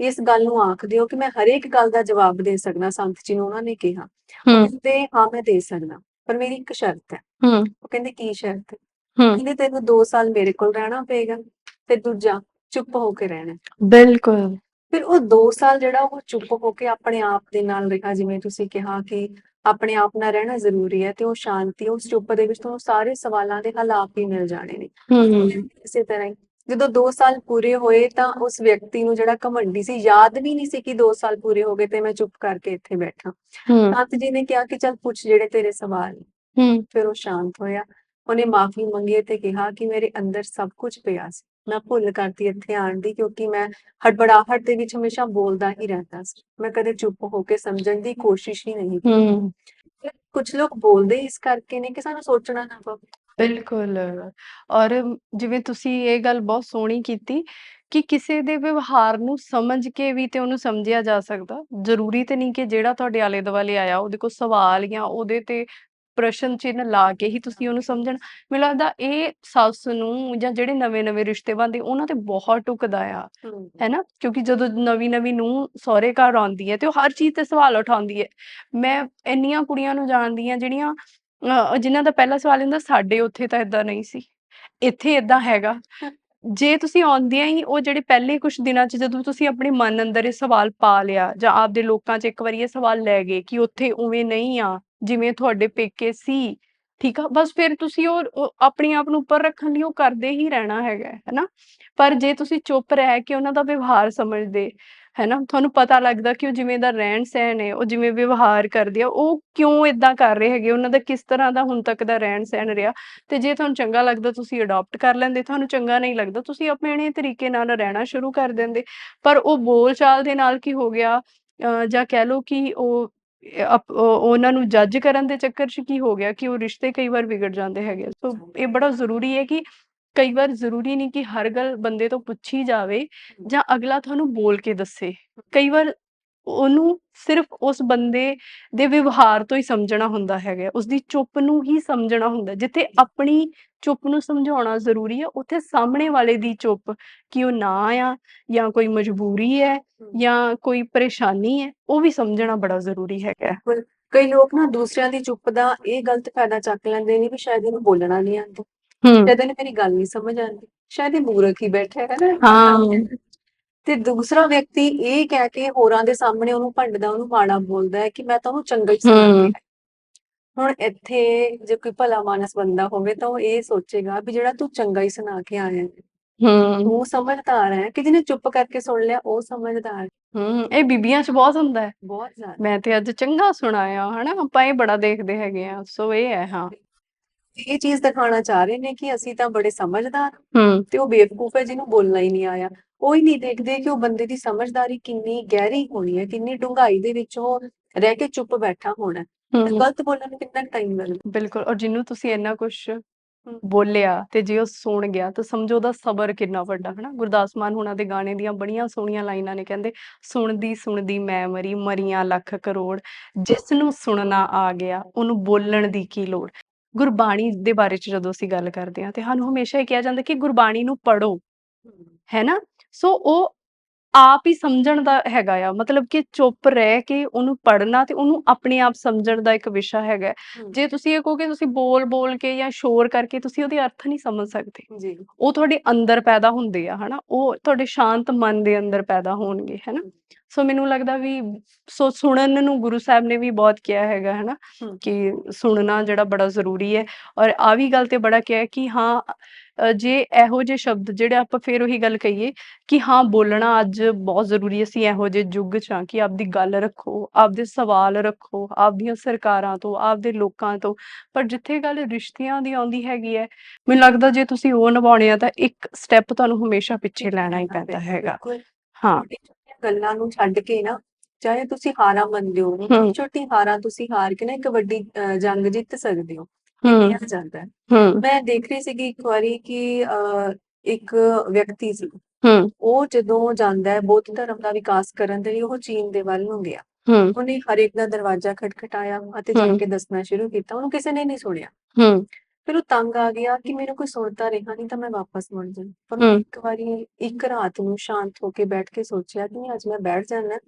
ਇਸ ਗੱਲ ਨੂੰ ਆਖਦੇ ਹੋ ਕਿ ਮੈਂ ਹਰੇਕ ਗੱਲ ਦਾ ਜਵਾਬ ਦੇ ਸਕਦਾ ਸੰਤ ਜੀ ਨੂੰ ਉਹਨਾਂ ਨੇ ਕਿਹਾ। ਹੂੰ। ਕਹਿੰਦੇ ਹਾਂ ਮੈਂ ਦੇ ਸਕਦਾ ਪਰ ਮੇਰੀ ਇੱਕ ਸ਼ਰਤ ਹੈ। ਹੂੰ। ਉਹ ਕਹਿੰਦੇ ਕੀ ਸ਼ਰਤ ਹੈ? ਹੂੰ। ਕਹਿੰਦੇ ਤੈਨੂੰ 2 ਸਾਲ ਮੇਰੇ ਕੋਲ ਰਹਿਣਾ ਪਏਗਾ ਤੇ ਦੂਜਾ ਚੁੱਪ ਹੋ ਕੇ ਰਹਿਣਾ ਬਿਲਕੁਲ। ਫਿਰ ਉਹ 2 ਸਾਲ ਜਿਹੜਾ ਉਹ ਚੁੱਪ ਹੋ ਕੇ ਆਪਣੇ ਆਪ ਦੇ ਨਾਲ ਰਿਹਾ ਜਿਵੇਂ ਤੁਸੀਂ ਕਿਹਾ ਕਿ ਆਪਣੇ ਆਪ ਨਾਲ ਰਹਿਣਾ ਜ਼ਰੂਰੀ ਹੈ ਤੇ ਉਹ ਸ਼ਾਂਤੀ ਉਸ ਚੁੱਪ ਦੇ ਵਿੱਚ ਤੁਹਾਨੂੰ ਸਾਰੇ ਸਵਾਲਾਂ ਦੇ ਹੱਲ ਆਪ ਹੀ ਮਿਲ ਜਾਣੇ ਨੇ। ਹੂੰ ਇਸੇ ਤਰ੍ਹਾਂ ਹੀ। ਜਦੋਂ 2 ਸਾਲ ਪੂਰੇ ਹੋਏ ਤਾਂ ਉਸ ਵਿਅਕਤੀ ਨੂੰ ਜਿਹੜਾ ਘਮੰਡੀ ਸੀ ਯਾਦ ਵੀ ਨਹੀਂ ਸੀ ਕਿ 2 ਸਾਲ ਪੂਰੇ ਹੋ ਗਏ ਤੇ ਮੈਂ ਚੁੱਪ ਕਰਕੇ ਇੱਥੇ ਬੈਠਾ। ਸੰਤ ਜੀ ਨੇ ਕਿਹਾ ਕਿ ਚੱਲ ਪੁੱਛ ਜਿਹੜੇ ਤੇਰੇ ਸਵਾਲ। ਹੂੰ। ਫਿਰ ਉਹ ਸ਼ਾਂਤ ਹੋਇਆ। ਉਹਨੇ ਮਾਫੀ ਮੰਗੀ ਤੇ ਕਿਹਾ ਕਿ ਮੇਰੇ ਅੰਦਰ ਸਭ ਕੁਝ ਪਿਆ ਸੀ। ਮੈਂ ਭੁੱਲ ਕਰਤੀ ਇੱਥੇ ਆਉਣ ਦੀ ਕਿਉਂਕਿ ਮੈਂ ਹੜਬੜਾਹਟ ਦੇ ਵਿੱਚ ਹਮੇਸ਼ਾ ਬੋਲਦਾ ਹੀ ਰਹਿੰਦਾ ਸੀ। ਮੈਂ ਕਦੇ ਚੁੱਪ ਹੋ ਕੇ ਸਮਝਣ ਦੀ ਕੋਸ਼ਿਸ਼ ਹੀ ਨਹੀਂ ਹੂੰ। ਕੁਝ ਲੋਕ ਬੋਲਦੇ ਇਸ ਕਰਕੇ ਨੇ ਕਿ ਸਾਨੂੰ ਸੋਚਣਾ ਨਾ ਪਵੇ। ਬਿਲਕੁਲ। ਔਰ ਜਿਵੇਂ ਤੁਸੀਂ ਇਹ ਗੱਲ ਬਹੁਤ ਸੋਹਣੀ ਕੀਤੀ ਕਿ ਕਿਸੇ ਦੇ ਵਿਵਹਾਰ ਨੂੰ ਸਮਝ ਕੇ ਵੀ ਤੇ ਉਹਨੂੰ ਸਮਝਿਆ ਜਾ ਸਕਦਾ। ਜ਼ਰੂਰੀ ਤੇ ਨਹੀਂ ਕਿ ਜਿਹੜਾ ਤੁਹਾਡੇ ਆਲੇ ਦੁਆਲੇ ਆਇਆ ਉਹਦੇ ਕੋਲ ਸਵਾਲ ਜਾਂ ਉਹਦੇ ਤੇ ਪ੍ਰਸ਼ਨ ਚਿੰਨ੍ਹ ਲਾ ਕੇ ਹੀ ਤੁਸੀਂ ਉਹਨੂੰ ਸਮਝਣ। ਮੈਨੂੰ ਲੱਗਦਾ ਇਹ ਸੱਸ ਨੂੰ ਜਾਂ ਜਿਹੜੇ ਨਵੇਂ-ਨਵੇਂ ਰਿਸ਼ਤੇ ਬਣਦੇ ਉਹਨਾਂ ਤੇ ਬਹੁਤ ਟੁਕਦਾ ਆ। ਹੈ। ਨਾ ਕਿਉਂਕਿ ਜਦੋਂ ਨਵੀਂ ਨਵੀਂ ਨੂੰ ਸਹੁਰੇ ਘਰ ਆਉਂਦੀ ਹੈ ਤੇ ਉਹ ਹਰ ਚੀਜ਼ ਤੇ ਸਵਾਲ ਉਠਾਉਂਦੀ ਹੈ। ਮੈਂ ਇੰਨੀਆਂ ਕੁੜੀਆਂ ਨੂੰ ਜਾਣਦੀ ਹਾਂ ਜਿਹੜੀਆਂ ਜਿਨ੍ਹਾਂ ਦਾ ਪਹਿਲਾ ਸਵਾਲ ਹੁੰਦਾ ਸਾਡੇ ਉੱਥੇ ਤਾਂ ਇਦਾਂ ਨਹੀਂ ਸੀ। ਇੱਥੇ ਇਦਾਂ ਹੈਗਾ। ਜੇ ਤੁਸੀਂ ਆਉਂਦਿਆਂ ਹੀ ਉਹ ਜਿਹੜੇ ਪਹਿਲੇ ਕੁਝ ਦਿਨਾਂ 'ਚ ਜਦੋਂ ਤੁਸੀਂ ਆਪਣੇ ਮਨ ਅੰਦਰ ਇਹ ਸਵਾਲ ਪਾ ਲਿਆ ਜਾਂ ਆਪਦੇ ਲੋਕਾਂ 'ਚ ਇੱਕ ਵਾਰੀ ਇਹ ਸਵਾਲ ਲੈ ਗਏ ਕਿ ਉੱਥੇ ਉਵੇਂ ਨਹੀਂ ਆ, ਜਿਵੇਂ ਤੁਹਾਡੇ ਪੇਕੇ ਸੀ, ਠੀਕ ਆ? ਬਸ ਫਿਰ ਤੁਸੀਂ ਉਹ ਆਪਣੇ ਆਪ ਨੂੰ ਉੱਪਰ ਰੱਖਣ ਲਈ ਉਹ ਕਰਦੇ ਹੀ ਰਹਿਣਾ ਹੈਗਾ ਹੈ ਨਾ ਪਰ ਜੇ ਤੁਸੀਂ ਚੁੱਪ ਰਹਿ ਕੇ ਉਹਨਾਂ ਦਾ ਵਿਵਹਾਰ ਸਮਝਦੇ ਹੈ ਨਾ? ਤੁਹਾਨੂੰ ਪਤਾ ਲੱਗਦਾ ਕਿ ਉਹ ਜਿਵੇਂ ਦਾ ਰਹਿਣ ਸਹਿਣ ਹੈ, ਉਹ ਜਿਵੇਂ ਵਿਵਹਾਰ ਕਰਦੇ ਆ, ਉਹ ਕਿਉਂ ਇਦਾਂ ਕਰ ਰਹੇ ਹੈਗੇ? ਉਹਨਾਂ ਦਾ ਕਿਸ ਤਰ੍ਹਾਂ ਦਾ ਹੁਣ ਤੱਕ ਦਾ ਰਹਿਣ ਸਹਿਣ ਰਿਹਾ? ਤੇ ਜੇ ਤੁਹਾਨੂੰ ਚੰਗਾ ਲੱਗਦਾ, ਤੁਸੀਂ ਅਡਾਪਟ ਕਰ ਲੈਂਦੇ। ਤੁਹਾਨੂੰ ਚੰਗਾ ਨਹੀਂ ਲੱਗਦਾ, ਤੁਸੀਂ ਆਪਣੇ ਤਰੀਕੇ ਨਾਲ ਰਹਿਣਾ ਸ਼ੁਰੂ ਕਰ ਦਿੰਦੇ। ਪਰ ਉਹ ਬੋਲਚਾਲ ਦੇ ਨਾਲ ਕੀ ਹੋ ਗਿਆ? ਜਾਂ ਕਹਿ ਲਓ ਕਿ ਉਹ- ਉਹਨਾਂ ਨੂੰ ਜੱਜ ਕਰਨ ਦੇ ਚੱਕਰ 'ਚ ਕੀ ਹੋ ਗਿਆ ਕਿ ਉਹ ਰਿਸ਼ਤੇ ਕਈ ਵਾਰ ਵਿਗੜ ਜਾਂਦੇ ਹੈਗੇ ਸੋ ਇਹ ਬੜਾ ਜ਼ਰੂਰੀ ਹੈ ਕਿ ਕਈ ਵਾਰ ਜ਼ਰੂਰੀ ਨਹੀਂ ਕਿ ਹਰ ਗੱਲ ਬੰਦੇ ਤੋਂ ਪੁੱਛੀ ਜਾਵੇ ਜਾਂ ਅਗਲਾ ਤੁਹਾਨੂੰ ਬੋਲ ਕੇ ਦੱਸੇ। ਕਈ ਵਾਰ ਉਹਨੂੰ ਸਿਰਫ ਉਸ ਬੰਦੇ ਦੇ ਵਿਵਹਾਰ ਤੋਂ ਹੀ ਸਮਝਣਾ ਹੁੰਦਾ ਹੈਗਾ ਉਸ ਦੀ ਚੁੱਪ ਨੂੰ ਹੀ ਸਮਝਣਾ ਹੁੰਦਾ ਜਿੱਥੇ ਆਪਣੀ ਚੁੱਪ ਨੂੰ ਸਮਝਾਉਣਾ ਜ਼ਰੂਰੀ ਹੈ ਉੱਥੇ ਸਾਹਮਣੇ ਵਾਲੇ ਦੀ ਚੁੱਪ ਕਿ ਉਹ ਨਾ ਆ ਜਾਂ ਕੋਈ ਮਜਬੂਰੀ ਹੈ ਜਾਂ ਕੋਈ ਪਰੇਸ਼ਾਨੀ ਹੈ ਉਹ ਵੀ ਸਮਝਣਾ ਬੜਾ ਜ਼ਰੂਰੀ ਹੈਗਾ। ਕਈ ਲੋਕ ਨਾ ਦੂਸਰਿਆਂ ਦੀ ਚੁੱਪ ਦਾ ਇਹ ਗਲਤ ਫਾਇਦਾ ਚੱਕ ਲੈਂਦੇ ਨੇ ਵੀ ਸ਼ਾਇਦ ਇਹਨੂੰ ਬੋਲਣਾ ਨਹੀਂ ਆਉਂਦਾ। ਹੂੰ। ਇਹਨੂੰ ਮੇਰੀ ਗੱਲ ਨਹੀਂ ਸਮਝ ਆਉਂਦੀ ਸ਼ਾਇਦ ਇਹ ਮੂਰਖ ਹੀ ਬੈਠਾ ਹੈ ਨਾ। ਹਾਂ। ਤੇ ਦੂਸਰਾ ਵਿਅਕਤੀ ਇਹ ਕਹਿ ਕੇ ਹੋਰਾਂ ਦੇ ਸਾਹਮਣੇ ਉਹਨੂੰ ਭੰਡਦਾ ਉਹਨੂੰ ਮਾੜਾ ਬੋਲਦਾ ਹੈ ਕਿ ਮੈਂ ਤਾਂ ਉਹਨੂੰ ਚੰਗਾ ਹੀ। ਕੇ ਹੁਣ ਇੱਥੇ ਜੇ ਕੋਈ ਭਲਾ ਮਾਨਸ ਬੰਦਾ ਹੋਵੇ ਤਾਂ ਉਹ ਇਹ ਸੋਚੇਗਾ ਵੀ ਜਿਹੜਾ ਤੂੰ ਚੰਗਾ ਹੀ ਸੁਣਾ ਕੇ ਆਇਆ ਹੈ, ਹੂੰ। ਤੂੰ ਸਮਝਦਾਰ ਹੈ ਕਿ ਜਿਹਨੇ ਚੁੱਪ ਕਰਕੇ ਸੁਣ ਲਿਆ ਉਹ ਸਮਝਦਾਰ ਹੈ। ਹੂੰ ਇਹ ਬੀਬੀਆਂ 'ਚ ਬਹੁਤ ਹੁੰਦਾ ਹੈ। ਬਹੁਤ ਜ਼ਿਆਦਾ। ਮੈਂ ਤੇ ਅੱਜ ਚੰਗਾ ਸੁਣਾਇਆ ਹਨਾ? ਆਪਾਂ ਇਹ ਬੜਾ ਦੇਖਦੇ ਹੈਗੇ ਆ ਸੋ ਇਹ ਹੈ ਹਾਂ। ਇਹ ਚੀਜ਼ ਦਿਖਾਉਣਾ ਚਾਹ ਰਹੇ ਨੇ ਕਿ ਅਸੀਂ ਤਾਂ ਬੜੇ ਸਮਝਦਾਰ ਹੂੰ ਤੇ ਉਹ ਬੇਵਕੂਫ ਹੈ ਜਿਹਨੂੰ ਬੋਲਣਾ ਹੀ ਨਹੀਂ ਆਇਆ। ਉਹ ਹੀ ਨਹੀਂ ਦੇਖਦੇ ਕਿ ਉਹ ਬੰਦੇ ਦੀ ਸਮਝਦਾਰੀ ਕਿੰਨੀ ਗਹਿਰੀ ਹੋਣੀ ਹੈ ਕਿੰਨੀ ਡੂੰਘਾਈ ਦੇ ਵਿੱਚ ਉਹ ਰਹਿ ਕੇ ਚੁੱਪ ਬੈਠਾ ਹੋਣਾ ਗਲਤ ਬੋਲਣ ਨੂੰ ਕਿੰਨਾ ਟਾਈਮ ਲੱਗਦਾ? ਬਿਲਕੁਲ ਔਰ ਜਿਹਨੂੰ ਤੁਸੀਂ ਇੰਨਾ ਕੁਝ ਬੋਲਿਆ ਤੇ ਜੇ ਉਹ ਸੁਣ ਗਿਆ ਤਾਂ ਸਮਝੋ ਉਹਦਾ ਸਬਰ ਕਿੰਨਾ ਵੱਡਾ ਹਨਾ? ਗੁਰਦਾਸ ਮਾਨ ਹੁਣਾਂ ਦੇ ਗਾਣੇ ਦੀਆਂ ਬੜੀਆਂ ਸੋਹਣੀਆਂ ਲਾਈਨਾਂ ਨੇ ਕਹਿੰਦੇ ਸੁਣਦੀ ਸੁਣਦੀ ਮੈਂ ਮਰੀ ਮਰੀਆਂ ਲੱਖ ਕਰੋੜ ਜਿਸ ਨੂੰ ਸੁਣਨਾ ਆ ਗਿਆ ਉਹਨੂੰ ਬੋਲਣ ਦੀ ਕੀ ਲੋੜ? ਗੁਰਬਾਣੀ ਦੇ ਬਾਰੇ ਚ ਜਦੋਂ ਅਸੀਂ ਗੱਲ ਕਰਦੇ ਹਾਂ ਤੇ ਸਾਨੂੰ ਹਮੇਸ਼ਾ ਇਹ ਕਿਹਾ ਜਾਂਦਾ ਕਿ ਗੁਰਬਾਣੀ ਨੂੰ ਪੜੋ ਹੈ ਨਾ? ਸੋ ਉਹ ਆਪ ਹੀ ਸਮਝਣ ਦਾ ਹੈਗਾ ਆ ਮਤਲਬ ਕਿ ਚੁੱਪ ਰਹਿ ਕੇ ਉਹਨੂੰ ਪੜ੍ਹਨਾ ਤੇ ਉਹਨੂੰ ਆਪਣੇ ਆਪ ਸਮਝਣ ਦਾ ਇੱਕ ਵਿਸ਼ਾ ਹੈਗਾ। ਜੇ ਤੁਸੀਂ ਇਹ ਕਹੋ ਕਿ ਤੁਸੀਂ ਬੋਲ ਬੋਲ ਕੇ ਜਾਂ ਸ਼ੋਰ ਕਰਕੇ ਤੁਸੀਂ ਉਹਦੇ ਅਰਥ ਨਹੀਂ ਸਮਝ ਸਕਦੇ। ਜੀ। ਉਹ ਤੁਹਾਡੇ ਅੰਦਰ ਪੈਦਾ ਹੁੰਦੇ ਆ ਹਨਾ? ਉਹ ਤੁਹਾਡੇ ਸ਼ਾਂਤ ਮਨ ਦੇ ਅੰਦਰ ਪੈਦਾ ਹੋਣਗੇ ਹਨਾ? ਸੋ ਮੈਨੂੰ ਲੱਗਦਾ ਵੀ ਸੋ ਸੁਣਨ ਨੂੰ ਗੁਰੂ ਸਾਹਿਬ ਨੇ ਵੀ ਬਹੁਤ ਕਿਹਾ ਹੈਗਾ ਹਨਾ। ਕਿ ਸੁਣਨਾ ਜਿਹੜਾ ਬੜਾ ਜ਼ਰੂਰੀ ਹੈ। ਔਰ ਆ ਵੀ ਗੱਲ ਤੇ ਬੜਾ ਕਿਹਾ ਕਿ ਹਾਂ ਜੇ ਇਹੋ ਜਿਹੇ ਸ਼ਬਦ ਜਿਹੜੇ ਆਪਾਂ ਫੇਰ ਉਹੀ ਗੱਲ ਕਹੀਏ ਕਿ ਹਾਂ ਬੋਲਣਾ ਅੱਜ ਬਹੁਤ ਜ਼ਰੂਰੀ ਅਸੀਂ ਇਹੋ ਜਿਹੇ ਯੁੱਗ 'ਚ ਹਾਂ ਕਿ ਆਪਦੀ ਗੱਲ ਰੱਖੋ ਆਪਦੇ ਸਵਾਲ ਰੱਖੋ ਆਪਦੀਆਂ ਸਰਕਾਰਾਂ ਤੋਂ ਆਪਦੇ ਲੋਕਾਂ ਤੋਂ। ਪਰ ਜਿੱਥੇ ਗੱਲ ਰਿਸ਼ਤਿਆਂ ਦੀ ਆਉਂਦੀ ਹੈਗੀ ਹੈ ਮੈਨੂੰ ਲੱਗਦਾ ਜੇ ਤੁਸੀਂ ਉਹ ਨਿਭਾਉਣੇ ਆ ਤਾਂ ਇੱਕ ਸਟੈਪ ਤੁਹਾਨੂੰ ਹਮੇਸ਼ਾ ਪਿੱਛੇ ਲੈਣਾ ਹੀ ਪੈਂਦਾ ਹੈਗਾ। ਹਾਂ। ਗੱਲਾਂ ਨੂੰ ਛੱਡ ਕੇ ਨਾ ਚਾਹੇ ਤੁਸੀਂ ਹਾਰਾਂ ਮੰਨਦੇ ਹੋ। ਛੋਟੀ ਹਾਰਾਂ ਤੁਸੀਂ ਹਾਰ ਕੇ ਨਾ ਇੱਕ ਵੱਡੀ ਜੰਗ ਜਿੱਤ ਸਕਦੇ ਹੋ। ਹੂੰ। ਕਿਹਾ ਜਾਂਦਾ ਹੈ। ਹੂੰ। ਮੈਂ ਦੇਖ ਰਹੀ ਸੀਗੀ ਇੱਕ ਵਾਰੀ ਕਿ ਅਹ, ਇੱਕ ਵਿਅਕਤੀ ਸੀ ਹੂੰ। ਉਹ ਜਦੋਂ ਜਾਂਦਾ ਹੈ ਬੌਧ ਧਰਮ ਦਾ ਵਿਕਾਸ ਕਰਨ ਦੇ ਲਈ ਉਹ ਚੀਨ ਦੇ ਵੱਲ ਨੂੰ ਗਿਆ। ਹੂੰ। ਉਹਨੇ ਹਰੇਕ ਦਾ ਦਰਵਾਜ਼ਾ ਖਟਖਟਾਇਆ ਅਤੇ ਜਾ ਹਮ। ਕੇ ਦੱਸਣਾ ਸ਼ੁਰੂ ਕੀਤਾ। ਉਹਨੂੰ ਕਿਸੇ ਨੇ ਨਹੀਂ ਸੁਣਿਆ। ਹੂੰ। ਫਿਰ ਉਹ ਤੰਗ ਆ ਗਿਆ ਕਿ ਮੈਨੂੰ ਕੋਈ ਸੁਣਦਾ ਰਿਹਾ ਨਹੀਂ ਤਾਂ ਮੈਂ ਵਾਪਸ ਮੁੜ ਜਾਣਾ ਪਰ ਇੱਕ ਵਾਰੀ ਇੱਕ ਰਾਤ ਨੂੰ ਸ਼ਾਂਤ ਹੋ ਕੇ ਬੈਠ ਕੇ ਸੋਚਿਆ ਕਿ ਨਹੀਂ ਅੱਜ ਮੈਂ ਬੈਠ ਜਾਣਾ।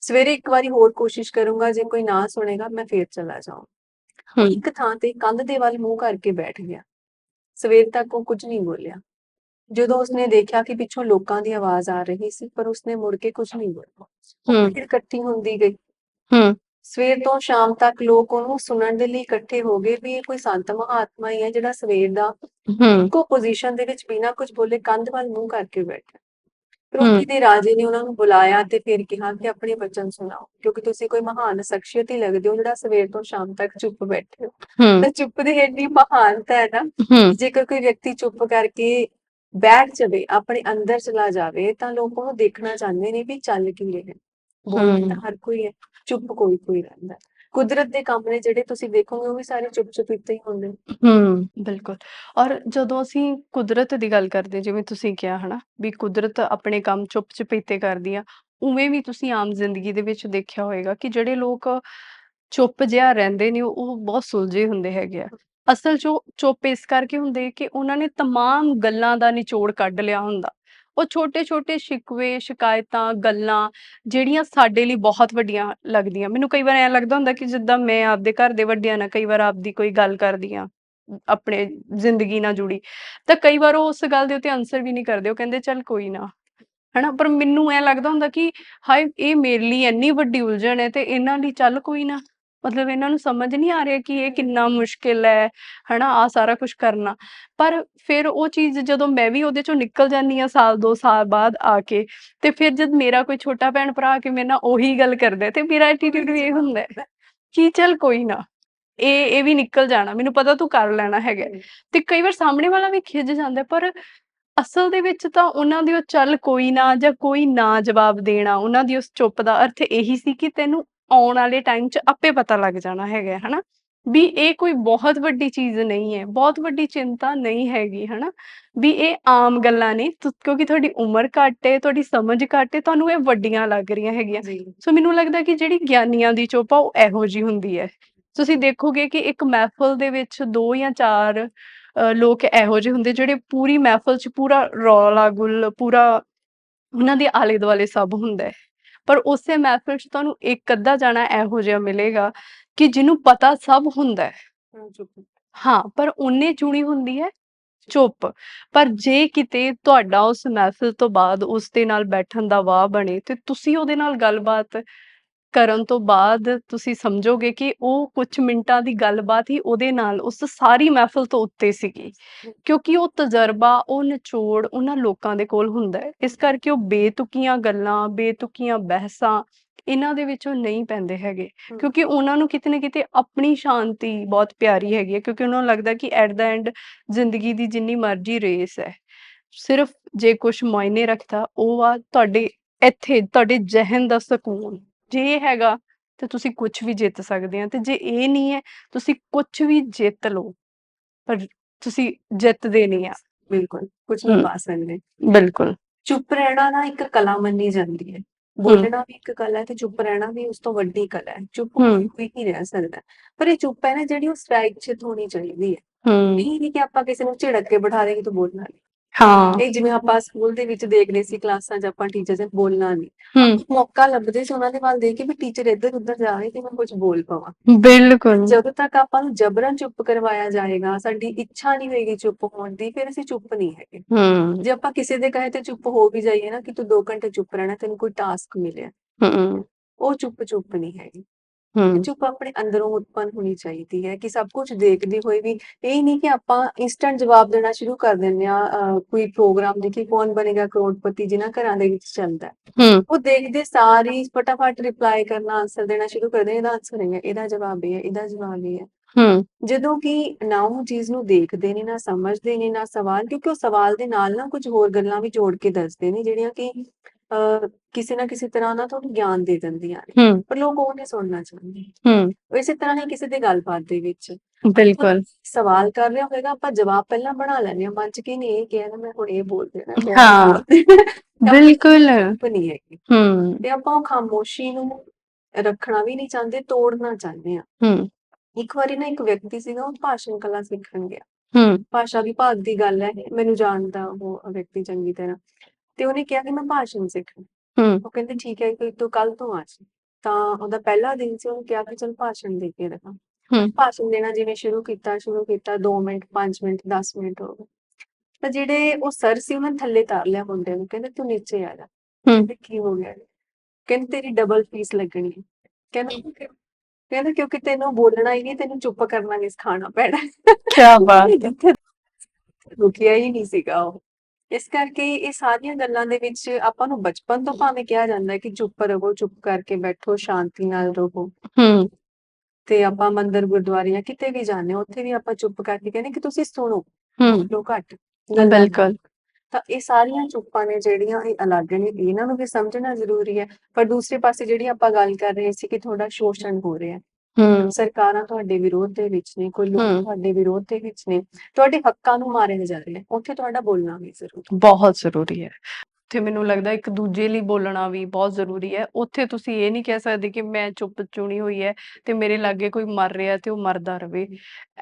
ਸਵੇਰੇ ਇੱਕ ਵਾਰੀ ਹੋਰ ਕੋਸ਼ਿਸ਼ ਕਰੂੰਗਾ ਜੇ ਕੋਈ ਨਾ ਸੁਣੇਗਾ ਮੈਂ ਫੇਰ ਚਲਾ ਜਾਊਂ ਇੱਕ ਥਾਂ ਤੇ ਕੰਧ ਦੇ ਵੱਲ ਮੂੰਹ ਕਰਕੇ ਬੈਠ ਗਿਆ। ਸਵੇਰ ਤੱਕ ਉਹ ਕੁਝ ਨਹੀਂ ਬੋਲਿਆ। ਜਦੋਂ ਉਸਨੇ ਦੇਖਿਆ ਕਿ ਪਿੱਛੋਂ ਲੋਕਾਂ ਦੀ ਆਵਾਜ਼ ਆ ਰਹੀ ਸੀ ਪਰ ਉਸਨੇ ਮੁੜ ਕੇ ਕੁਝ ਨਹੀਂ ਬੋਲਿਆ। ਫਿਰ ਇਕੱਠੀ ਹੁੰਦੀ ਗਈ। ਹੂੰ। ਸਵੇਰ ਤੋਂ ਸ਼ਾਮ ਤੱਕ ਲੋਕ ਉਹਨੂੰ ਸੁਣਨ ਦੇ ਲਈ ਇਕੱਠੇ ਹੋ ਗਏ ਵੀ ਇਹ ਕੋਈ ਸੰਤ ਮਹਾਤਮਾ ਹੀ ਹੈ ਜਿਹੜਾ ਸਵੇਰ ਦਾ ਇੱਕੋ ਪੋਜੀਸ਼ਨ ਦੇ ਵਿੱਚ ਬਿਨਾਂ ਕੁਝ ਬੋਲੇ ਕੰਧ ਵੱਲ ਮੂੰਹ ਕਰਕੇ ਬੈਠਾ। ਉੱਥੇ ਦੇ ਰਾਜੇ ਨੇ ਉਹਨਾਂ ਨੂੰ ਬੁਲਾਇਆ ਤੇ ਫਿਰ ਕਿਹਾ ਕਿ ਆਪਣੇ ਬਚਨ ਸੁਣਾਓ ਕਿਉਂਕਿ ਤੁਸੀਂ ਕੋਈ ਮਹਾਨ ਸ਼ਖਸੀਅਤ ਹੀ ਲੱਗਦੇ ਹੋ ਜਿਹੜਾ ਸਵੇਰ ਤੋਂ ਸ਼ਾਮ ਤੱਕ ਚੁੱਪ ਬੈਠੇ ਹੋ। ਤਾਂ ਚੁੱਪ ਦੀ ਇੰਨੀ ਮਹਾਨਤਾ ਹੈ ਨਾ ਜੇਕਰ ਕੋਈ ਵਿਅਕਤੀ ਚੁੱਪ ਕਰਕੇ ਬੈਠ ਜਾਵੇ ਆਪਣੇ ਅੰਦਰ ਚਲਾ ਜਾਵੇ ਤਾਂ ਲੋਕ ਉਹਨੂੰ ਦੇਖਣਾ ਚਾਹੁੰਦੇ ਨੇ ਵੀ ਚੱਲ ਕੀ ਰਿਹਾ ਹੈ। ਬੋਲਦਾ ਤਾਂ ਹਰ ਕੋਈ ਹੈ ਚੁੱਪ ਕੋਈ ਕੋਈ ਰਹਿੰਦਾ। ਕੁਦਰਤ ਦੇ ਕੰਮ ਨੇ ਜਿਹੜੇ ਤੁਸੀਂ ਦੇਖੋਗੇ ਉਹ ਵੀ ਸਾਰੇ ਚੁੱਪ ਚੁਪੀਤੇ ਹੀ ਹੁੰਦੇ ਹੂੰ, ਬਿਲਕੁਲ। ਔਰ ਜਦੋਂ ਅਸੀਂ ਕੁਦਰਤ ਦੀ ਗੱਲ ਕਰਦੇ, ਜਿਵੇਂ ਤੁਸੀਂ ਕਿਹਾ, ਹਨਾ, ਵੀ ਕੁਦਰਤ ਆਪਣੇ ਕੰਮ ਚੁੱਪ ਚਪੀਤੇ ਕਰਦੀ ਆ, ਉਵੇਂ ਵੀ ਤੁਸੀਂ ਆਮ ਜ਼ਿੰਦਗੀ ਦੇ ਵਿੱਚ ਦੇਖਿਆ ਹੋਵੇਗਾ ਕਿ ਜਿਹੜੇ ਲੋਕ ਚੁੱਪ ਜਿਹਾ ਰਹਿੰਦੇ ਨੇ, ਉਹ ਬਹੁਤ ਸੁਲਝੇ ਹੁੰਦੇ ਹੈਗੇ ਆ। ਅਸਲ 'ਚ ਚੁੱਪ ਇਸ ਕਰਕੇ ਹੁੰਦੇ ਕਿ ਉਹਨਾਂ ਨੇ ਤਮਾਮ ਗੱਲਾਂ ਦਾ ਨਿਚੋੜ ਕੱਢ ਲਿਆ ਹੁੰਦਾ। ਉਹ ਛੋਟੇ-ਛੋਟੇ ਸ਼ਿਕਵੇ, ਸ਼ਿਕਾਇਤਾਂ, ਗੱਲਾਂ ਜਿਹੜੀਆਂ ਸਾਡੇ ਲਈ ਬਹੁਤ ਵੱਡੀਆਂ ਲੱਗਦੀਆਂ। ਮੈਨੂੰ ਕਈ ਵਾਰ ਐਂ ਲੱਗਦਾ ਹੁੰਦਾ ਕਿ ਜਿੱਦਾਂ ਮੈਂ ਆਪਦੇ ਘਰ ਦੇ ਵੱਡਿਆਂ ਨਾਲ ਕਈ ਵਾਰ ਆਪਦੀ ਕੋਈ ਗੱਲ ਕਰਦੀ ਆ ਆਪਣੇ ਜ਼ਿੰਦਗੀ ਨਾਲ ਜੁੜੀ, ਤਾਂ ਕਈ ਵਾਰ ਉਹ ਉਸ ਗੱਲ ਦੇ ਉੱਤੇ ਆਨਸਰ ਵੀ ਨਹੀਂ ਕਰਦੇ। ਉਹ ਕਹਿੰਦੇ, ਚੱਲ ਕੋਈ ਨਾ। ਹਨਾ? ਪਰ ਮੈਨੂੰ ਐ ਲੱਗਦਾ ਹੁੰਦਾ ਕਿ ਹਾਏ, ਇਹ ਮੇਰੇ ਲਈ ਇੰਨੀ ਵੱਡੀ ਉਲਝਣ ਹੈ ਤੇ ਇਹਨਾਂ ਲਈ ਚੱਲ ਕੋਈ ਨਾ। ਮਤਲਬ ਇਹਨਾਂ ਨੂੰ ਸਮਝ ਨਹੀਂ ਆ ਰਿਹਾ ਕਿ ਇਹ ਕਿੰਨਾ ਮੁਸ਼ਕਿਲ ਹੈ ਹਨਾ ਆ ਸਾਰਾ ਕੁਝ ਕਰਨਾ ਪਰ ਫਿਰ ਉਹ ਚੀਜ਼ ਜਦੋਂ ਮੈਂ ਵੀ ਉਹਦੇ ਚੋਂ ਨਿਕਲ ਜਾਂਦੀ ਆ ਸਾਲ ਦੋ ਸਾਲ ਬਾਅਦ ਆ ਕੇ ਤੇ ਫਿਰ ਜਦ ਮੇਰਾ ਕੋਈ ਛੋਟਾ ਭੈਣ ਭਰਾ ਆ ਕੇ ਮੇਰੇ ਨਾਲ ਉਹੀ ਗੱਲ ਕਰਦਾ ਤੇ ਮੇਰਾ ਐਟੀਟਿਊਡ ਵੀ ਇਹ ਹੁੰਦਾ ਹੈ ਕਿ ਚੱਲ ਕੋਈ ਨਾ ਇਹ ਇਹ ਵੀ ਨਿਕਲ ਜਾਣਾ ਮੈਨੂੰ ਪਤਾ ਤੂੰ ਕਰ ਲੈਣਾ ਹੈਗਾ। ਤੇ ਕਈ ਵਾਰ ਸਾਹਮਣੇ ਵਾਲਾ ਵੀ ਖਿਝ ਜਾਂਦਾ ਪਰ ਅਸਲ ਦੇ ਵਿੱਚ ਤਾਂ ਉਹਨਾਂ ਦੀ ਉਹ ਚੱਲ ਕੋਈ ਨਾ ਜਾਂ ਕੋਈ ਨਾ ਜਵਾਬ ਦੇਣਾ ਉਹਨਾਂ ਦੀ ਉਸ ਚੁੱਪ ਦਾ ਅਰਥ ਇਹੀ ਸੀ ਕਿ ਤੈਨੂੰ ਆਉਣ ਵਾਲੇ ਟਾਈਮ 'ਚ ਆਪੇ ਪਤਾ ਲੱਗ ਜਾਣਾ ਹੈਗਾ ਹਨਾ? ਵੀ ਇਹ ਕੋਈ ਬਹੁਤ ਵੱਡੀ ਚੀਜ਼ ਨਹੀਂ ਹੈ ਬਹੁਤ ਵੱਡੀ ਚਿੰਤਾ ਨਹੀਂ ਹੈਗੀ ਹਨਾ? ਵੀ ਇਹ ਆਮ ਗੱਲਾਂ ਨੇ ਤੁ- ਕਿਉਂਕਿ ਤੁਹਾਡੀ ਉਮਰ ਘੱਟ ਹੈ ਤੁਹਾਡੀ ਸਮਝ ਘੱਟ ਹੈ ਤੁਹਾਨੂੰ ਇਹ ਵੱਡੀਆਂ ਲੱਗ ਰਹੀਆਂ ਹੈਗੀਆਂ। ਜੀ। ਸੋ ਮੈਨੂੰ ਲੱਗਦਾ ਕਿ ਜਿਹੜੀ ਗਿਆਨੀਆਂ ਦੀ ਚੁੱਪ ਉਹ ਇਹੋ ਜੀ ਹੁੰਦੀ ਹੈ। ਤੁਸੀਂ ਦੇਖੋਗੇ ਕਿ ਇੱਕ ਮਹਿਫਲ ਦੇ ਵਿੱਚ ਦੋ ਜਾਂ ਚਾਰ ਅ, ਲੋਕ ਇਹੋ ਜਿਹੇ ਹੁੰਦੇ ਜਿਹੜੇ ਪੂਰੀ ਮਹਿਫਲ 'ਚ ਪੂਰਾ ਰੌਲਾ ਗੁੱਲ ਪੂਰਾ ਉਹਨਾਂ ਦੇ ਆਲੇ ਦੁਆਲੇ ਸਭ ਹੁੰਦਾ ਹੈ। ਪਰ ਉਸੇ ਮਹਿਫਲ 'ਚ ਤੁਹਾਨੂੰ ਇੱਕ ਅੱਧਾ ਜਾਣਾ ਇਹੋ ਜਿਹਾ ਮਿਲੇਗਾ ਕਿ ਜਿਹਨੂੰ ਪਤਾ ਸਭ ਹੁੰਦਾ ਹੈ। ਹਾਂ, ਚੁੱਪ। ਹਾਂ ਪਰ ਉਹਨੇ ਚੁਣੀ ਹੁੰਦੀ ਹੈ ਚੁੱਪ। ਪਰ ਜੇ ਕਿਤੇ ਤੁਹਾਡਾ ਉਸ ਮਹਿਫਿਲ ਤੋਂ ਬਾਅਦ ਉਸ ਦੇ ਨਾਲ ਬੈਠਣ ਦਾ ਵਾਹ ਬਣੇ ਤੇ ਤੁਸੀਂ ਉਹਦੇ ਨਾਲ ਗੱਲਬਾਤ ਕਰਨ ਤੋਂ ਬਾਅਦ ਤੁਸੀਂ ਸਮਝੋਗੇ ਕਿ ਉਹ ਕੁਝ ਮਿੰਟਾਂ ਦੀ ਗੱਲਬਾਤ ਹੀ ਉਹਦੇ ਨਾਲ ਉਸ ਸਾਰੀ ਮਹਿਫਿਲ ਤੋਂ ਉੱਤੇ ਸੀਗੀ। ਕਿਉਂਕਿ ਉਹ ਤਜਰਬਾ ਉਹ ਨਿਚੋੜ ਉਹਨਾਂ ਲੋਕਾਂ ਦੇ ਕੋਲ ਹੁੰਦਾ ਹੈ। ਇਸ ਕਰਕੇ ਉਹ ਬੇਤੁਕੀਆਂ ਗੱਲਾਂ ਬੇਤੁਕੀਆਂ ਬਹਿਸਾਂ ਇਹਨਾਂ ਦੇ ਵਿੱਚ ਨਹੀਂ ਪੈਂਦੇ ਹੈਗੇ। ਕਿਉਂਕਿ ਉਹਨਾਂ ਨੂੰ ਕਿਤੇ ਨਾ ਕਿਤੇ ਆਪਣੀ ਸ਼ਾਂਤੀ ਬਹੁਤ ਪਿਆਰੀ ਹੈਗੀ ਹੈ ਕਿਉਂਕਿ ਉਹਨਾਂ ਨੂੰ ਲੱਗਦਾ ਕਿ ਐਟ ਦਾ ਐਂਡ ਜ਼ਿੰਦਗੀ ਦੀ ਜਿੰਨੀ ਮਰਜ਼ੀ ਰੇਸ ਹੈ। ਸਿਰਫ ਜੇ ਕੁਝ ਮਾਇਨੇ ਰੱਖਦਾ ਉਹ ਆ ਤੁਹਾਡੇ ਇੱਥੇ ਤੁਹਾਡੇ ਜ਼ਿਹਨ ਦਾ ਸਕੂਨ। ਜੇ ਇਹ ਹੈਗਾ ਤੇ ਤੁਸੀਂ ਕੁਝ ਵੀ ਜਿੱਤ ਸਕਦੇ ਆ ਤੇ ਜੇ ਇਹ ਨਹੀਂ ਹੈ ਤੁਸੀਂ ਕੁਝ ਵੀ ਜਿੱਤ ਲਓ ਪਰ ਤੁਸੀਂ ਜਿੱਤਦੇ ਨਹੀਂ ਆ। ਬਿਲਕੁਲ ਕੁਝ ਨਹੀਂ। ਪਾ ਸਕਦੇ ਬਿਲਕੁਲ। ਚੁੱਪ ਰਹਿਣਾ ਨਾ ਇੱਕ ਕਲਾ ਮੰਨੀ ਜਾਂਦੀ ਹੈ। ਬੋਲਣਾ ਵੀ ਇੱਕ ਕਲਾ ਹੈ ਤੇ ਚੁੱਪ ਰਹਿਣਾ ਵੀ ਉਸ ਤੋਂ ਵੱਡੀ ਕਲਾ ਹੈ। ਚੁੱਪ। ਕੋਈ ਹੀ ਰਹਿ ਸਕਦਾ। ਪਰ ਇਹ ਚੁੱਪ ਹੈ ਨਾ ਜਿਹੜੀ ਉਹ ਸਟ੍ਰਾਈਕ ਹੋਣੀ ਚਾਹੀਦੀ ਹੈ। ਇਹ ਨਹੀਂ ਕਿ ਆਪਾਂ ਕਿਸੇ ਨੂੰ ਝਿੜਕ ਕੇ ਬਿਠਾ ਦੇਗੇ ਤੂੰ ਬੋਲਣਾ ਨਹੀਂ ਹਾਂ। ਇਹ ਜਿਵੇਂ ਆਪਾਂ ਸਕੂਲ ਦੇ ਵਿੱਚ ਦੇਖਦੇ ਸੀ ਕਲਾਸਾਂ 'ਚ ਆਪਾਂ ਟੀਚਰ ਨੇ ਬੋਲਣਾ ਨਹੀਂ ਹੂੰ। ਮੌਕਾ ਲੱਭਦੇ ਸੀ ਉਹਨਾਂ ਦੇ ਵੱਲ ਦੇਖ ਕੇ ਵੀ ਟੀਚਰ ਇੱਧਰ ਉੱਧਰ ਜਾਵੇ ਤੇ ਮੈਂ ਕੁਝ ਬੋਲ ਪਾਵਾਂ। ਬਿਲਕੁਲ। ਜਦੋਂ ਤੱਕ ਆਪਾਂ ਨੂੰ ਜਬਰਨ ਚੁੱਪ ਕਰਵਾਇਆ ਜਾਏਗਾ ਸਾਡੀ ਇੱਛਾ ਨਹੀਂ ਹੋਏਗੀ ਚੁੱਪ ਹੋਣ ਦੀ ਫਿਰ ਅਸੀਂ ਚੁੱਪ ਨਹੀਂ ਹੈਗੇ। ਹੂੰ। ਜੇ ਆਪਾਂ ਕਿਸੇ ਦੇ ਕਹੇ ਤੇ ਚੁੱਪ ਹੋ ਵੀ ਜਾਈਏ ਨਾ ਕਿ ਤੂੰ 2 ਘੰਟੇ ਚੁੱਪ ਰਹਿਣਾ ਤੈਨੂੰ ਕੋਈ ਟਾਸਕ ਮਿਲਿਆ। ਹੂੰ। ਉਹ ਚੁੱਪ ਚੁੱਪ ਨਹੀਂ ਹੈਗੀ। ਹੂੰ। ਚੁੱਪ ਆਪਣੇ ਅੰਦਰੋਂ ਉਤਪੰਨ ਹੋਣੀ ਚਾਹੀਦੀ ਹੈ ਕਿ ਸਭ ਕੁਝ ਦੇਖਦੇ ਹੋਏ ਵੀ ਇਹ ਨਹੀਂ ਕਿ ਆਪਾਂ ਇਨਸਟੈਂਟ ਜਵਾਬ ਦੇਣਾ ਸ਼ੁਰੂ ਕਰ ਦਿੰਦੇ ਆ ਕੋਈ ਪ੍ਰੋਗਰਾਮ ਦੇਖੀ ਕੌਣ ਬਣੇਗਾ ਕਰੋੜਪਤੀ ਜਿਨ੍ਹਾਂ ਘਰਾਂ ਦੇ ਵਿੱਚ ਚੱਲਦਾ ਹੈ। ਉਹ ਦੇਖਦੇ ਸਾਰੀ ਫਟਾਫਟ ਰਿਪਲਾਈ ਕਰਨਾ ਆਨਸਰ ਦੇਣਾ ਸ਼ੁਰੂ ਕਰਦੇ ਨੇ ਇਹਦਾ ਆਨਸਰ ਹੈ ਇਹਦਾ ਜਵਾਬ ਇਹ ਹੈ ਇਹਦਾ ਜਵਾਬ ਇਹ ਹੈ। ਹੂੰ। ਜਦੋਂ ਕਿ ਨਾ ਉਹ ਚੀਜ਼ ਨੂੰ ਦੇਖਦੇ ਨੇ ਨਾ ਸਮਝਦੇ ਨੇ ਨਾ ਸਵਾਲ ਕਿਉਂਕਿ ਉਹ ਸਵਾਲ ਦੇ ਨਾਲ ਨਾ ਕੁਝ ਹੋਰ ਗੱਲਾਂ ਵੀ ਜੋੜ ਕੇ ਦੱਸਦੇ ਨੇ ਜਿਹੜੀਆਂ ਕਿ ਕਿਸੇ ਨਾ ਕਿਸੇ ਤਰ੍ਹਾਂ ਨਾਲ ਤੁਹਾਨੂੰ ਗਿਆਨ ਦੇ ਦਿੰਦੀਆਂ ਨੇ। ਹੂੰ। ਪਰ ਲੋਕ ਉਹ ਨਹੀਂ ਸੁਣਨਾ ਚਾਹੁੰਦੇ। ਹੂੰ। ਇਸੇ ਤਰ੍ਹਾਂ ਹੀ ਕਿਸੇ ਦੇ ਗੱਲਬਾਤ ਦੇ ਵਿੱਚ। ਬਿਲਕੁਲ। ਸਵਾਲ ਕਰ ਰਿਹਾ ਹੋਵੇਗਾ ਆਪਾਂ ਜਵਾਬ ਪਹਿਲਾਂ ਬਣਾ ਲੈਂਦੇ ਹਾਂ। ਮਨ ਚ ਕਿ ਨਹੀਂ ਇਹ ਕਿਹਾ ਨਾ ਮੈਂ ਹੁਣ ਇਹ ਬੋਲ ਦੇਣਾ ਹਾਂ। ਬੋਲ ਦੇਣਾ। ਬਿਲਕੁਲ। ਚੁੱਪ ਨਹੀਂ ਹੈਗੀ। ਹੂੰ। ਤੇ ਆਪਾਂ ਉਹ ਖਾਮੋਸ਼ੀ ਨੂੰ ਰੱਖਣਾ ਵੀ ਨਹੀਂ ਚਾਹੁੰਦੇ ਤੋੜਨਾ ਚਾਹੁੰਦੇ ਆ ਹੂੰ। ਇੱਕ ਵਾਰੀ ਨਾ ਇੱਕ ਵਿਅਕਤੀ ਸੀਗਾ ਉਹ ਭਾਸ਼ਣ ਕਲਾ ਸਿੱਖਣ ਗਿਆ। ਹੂੰ। ਭਾਸ਼ਾ ਵਿਭਾਗ ਦੀ ਗੱਲ ਹੈ ਮੈਨੂੰ ਜਾਣਦਾ ਉਹ ਵਿਅਕਤੀ ਚੰਗੀ ਤਰ੍ਹਾਂ। ਤੇ ਉਹਨੇ ਕਿਹਾ ਕਿ ਮੈਂ ਭਾਸ਼ਣ ਸਿੱਖਣਾ। ਹੂੰ। ਉਹ ਕਹਿੰਦੇ ਠੀਕ ਹੈ ਕਿ ਤੂੰ ਕੱਲ ਤੋਂ ਆ ਜੀ ਤਾਂ ਉਹਦਾ ਪਹਿਲਾ ਦਿਨ ਸੀ ਉਹਨੇ ਕਿਹਾ ਕਿ ਚਲ ਭਾਸ਼ਣ ਦੇ ਕੇ ਰਖਾਂ। ਹੂੰ। ਭਾਸ਼ਣ ਦੇਣਾ ਜਿਵੇਂ ਸ਼ੁਰੂ ਕੀਤਾ ਸ਼ੁਰੂ ਕੀਤਾ 2 ਮਿੰਟ 5 ਮਿੰਟ 10 ਮਿੰਟ ਹੋ ਗਏ। ਤਾਂ ਜਿਹੜੇ ਉਹ ਸਰ ਸੀ ਉਹਨਾਂ ਥੱਲੇ ਤਾਰ ਲਿਆ ਮੁੰਡੇ ਨੂੰ ਕਹਿੰਦੇ ਤੂੰ ਨੀਚੇ ਆ ਜਾ। ਕਹਿੰਦੇ ਕੀ ਹੋ ਗਿਆ? ਕਹਿੰਦੇ ਤੇਰੀ ਡਬਲ ਫੀਸ ਲੱਗਣੀ ਹੈ। ਕਹਿੰਦਾ ਕਹਿੰਦਾ ਕਿਉਂਕਿ ਤੈਨੂੰ ਬੋਲਣਾ ਹੀ ਨਹੀਂ ਤੈਨੂੰ ਚੁੱਪ ਕਰਨਾ ਨਹੀਂ ਸਿਖਾਉਣਾ ਪੈਣਾ। ਕੀ ਬਾਤ ਰੁਕਿਆ ਹੀ ਨਹੀਂ ਸੀਗਾ ਉਹ। ਇਸ ਕਰਕੇ ਇਹ ਸਾਰੀਆਂ ਗੱਲਾਂ ਦੇ ਵਿੱਚ ਆਪਾਂ ਨੂੰ ਬਚਪਨ ਤੋਂ ਭਾਵੇਂ ਕਿਹਾ ਜਾਂਦਾ ਹੈ ਕਿ ਚੁੱਪ ਰਹੋ ਚੁੱਪ ਕਰਕੇ ਬੈਠੋ ਸ਼ਾਂਤੀ ਨਾਲ ਰਹੋ। ਹੂੰ। ਤੇ ਆਪਾਂ ਮੰਦਰ ਗੁਰਦੁਆਰੇ ਜਾਂ ਕਿਤੇ ਵੀ ਜਾਂਦੇ ਹਾਂ ਉੱਥੇ ਵੀ ਆਪਾਂ ਚੁੱਪ ਕਰਕੇ ਕਹਿੰਦੇ ਕਿ ਤੁਸੀਂ ਸੁਣੋ ਹੂੰ। ਲੋ ਘੱਟ ਬਿਲਕੁਲ। ਤਾਂ ਇਹ ਸਾਰੀਆਂ ਚੁੱਪਾਂ ਨੇ ਜਿਹੜੀਆਂ ਇਹ ਅਲੱਗ ਨੇ ਇਹਨਾਂ ਨੂੰ ਵੀ ਸਮਝਣਾ ਜ਼ਰੂਰੀ ਹੈ। ਪਰ ਦੂਸਰੇ ਪਾਸੇ ਜਿਹੜੀ ਆਪਾਂ ਗੱਲ ਕਰ ਰਹੇ ਸੀ ਕਿ ਥੋੜਾ ਸ਼ੋਸ਼ਣ ਹੋ ਰਿਹਾ ਹੂੰ। ਸਰਕਾਰਾਂ ਤੁਹਾਡੇ ਵਿਰੋਧ ਦੇ ਵਿੱਚ ਨੇ ਕੋਈ ਲੋਕ ਹਮ। ਤੁਹਾਡੇ ਵਿਰੋਧ ਦੇ ਵਿੱਚ ਨੇ ਤੁਹਾਡੇ ਹੱਕਾਂ ਨੂੰ ਮਾਰਿਆ ਜਾ ਰਿਹਾ ਹੈ ਉੱਥੇ ਤੁਹਾਡਾ ਬੋਲਣਾ ਵੀ ਜ਼ਰੂਰੀ ਬਹੁਤ ਜ਼ਰੂਰੀ ਹੈ। ਉੱਥੇ ਮੈਨੂੰ ਲੱਗਦਾ ਇੱਕ ਦੂਜੇ ਲਈ ਬੋਲਣਾ ਵੀ ਬਹੁਤ ਜ਼ਰੂਰੀ ਹੈ। ਉੱਥੇ ਤੁਸੀਂ ਇਹ ਨਹੀਂ ਕਹਿ ਸਕਦੇ ਕਿ ਮੈਂ ਚੁੱਪ ਚੁਣੀ ਹੋਈ ਹੈ ਤੇ ਮੇਰੇ ਲਾਗੇ ਕੋਈ ਮਰ ਰਿਹਾ ਤੇ ਉਹ ਮਰਦਾ ਰਵੇ।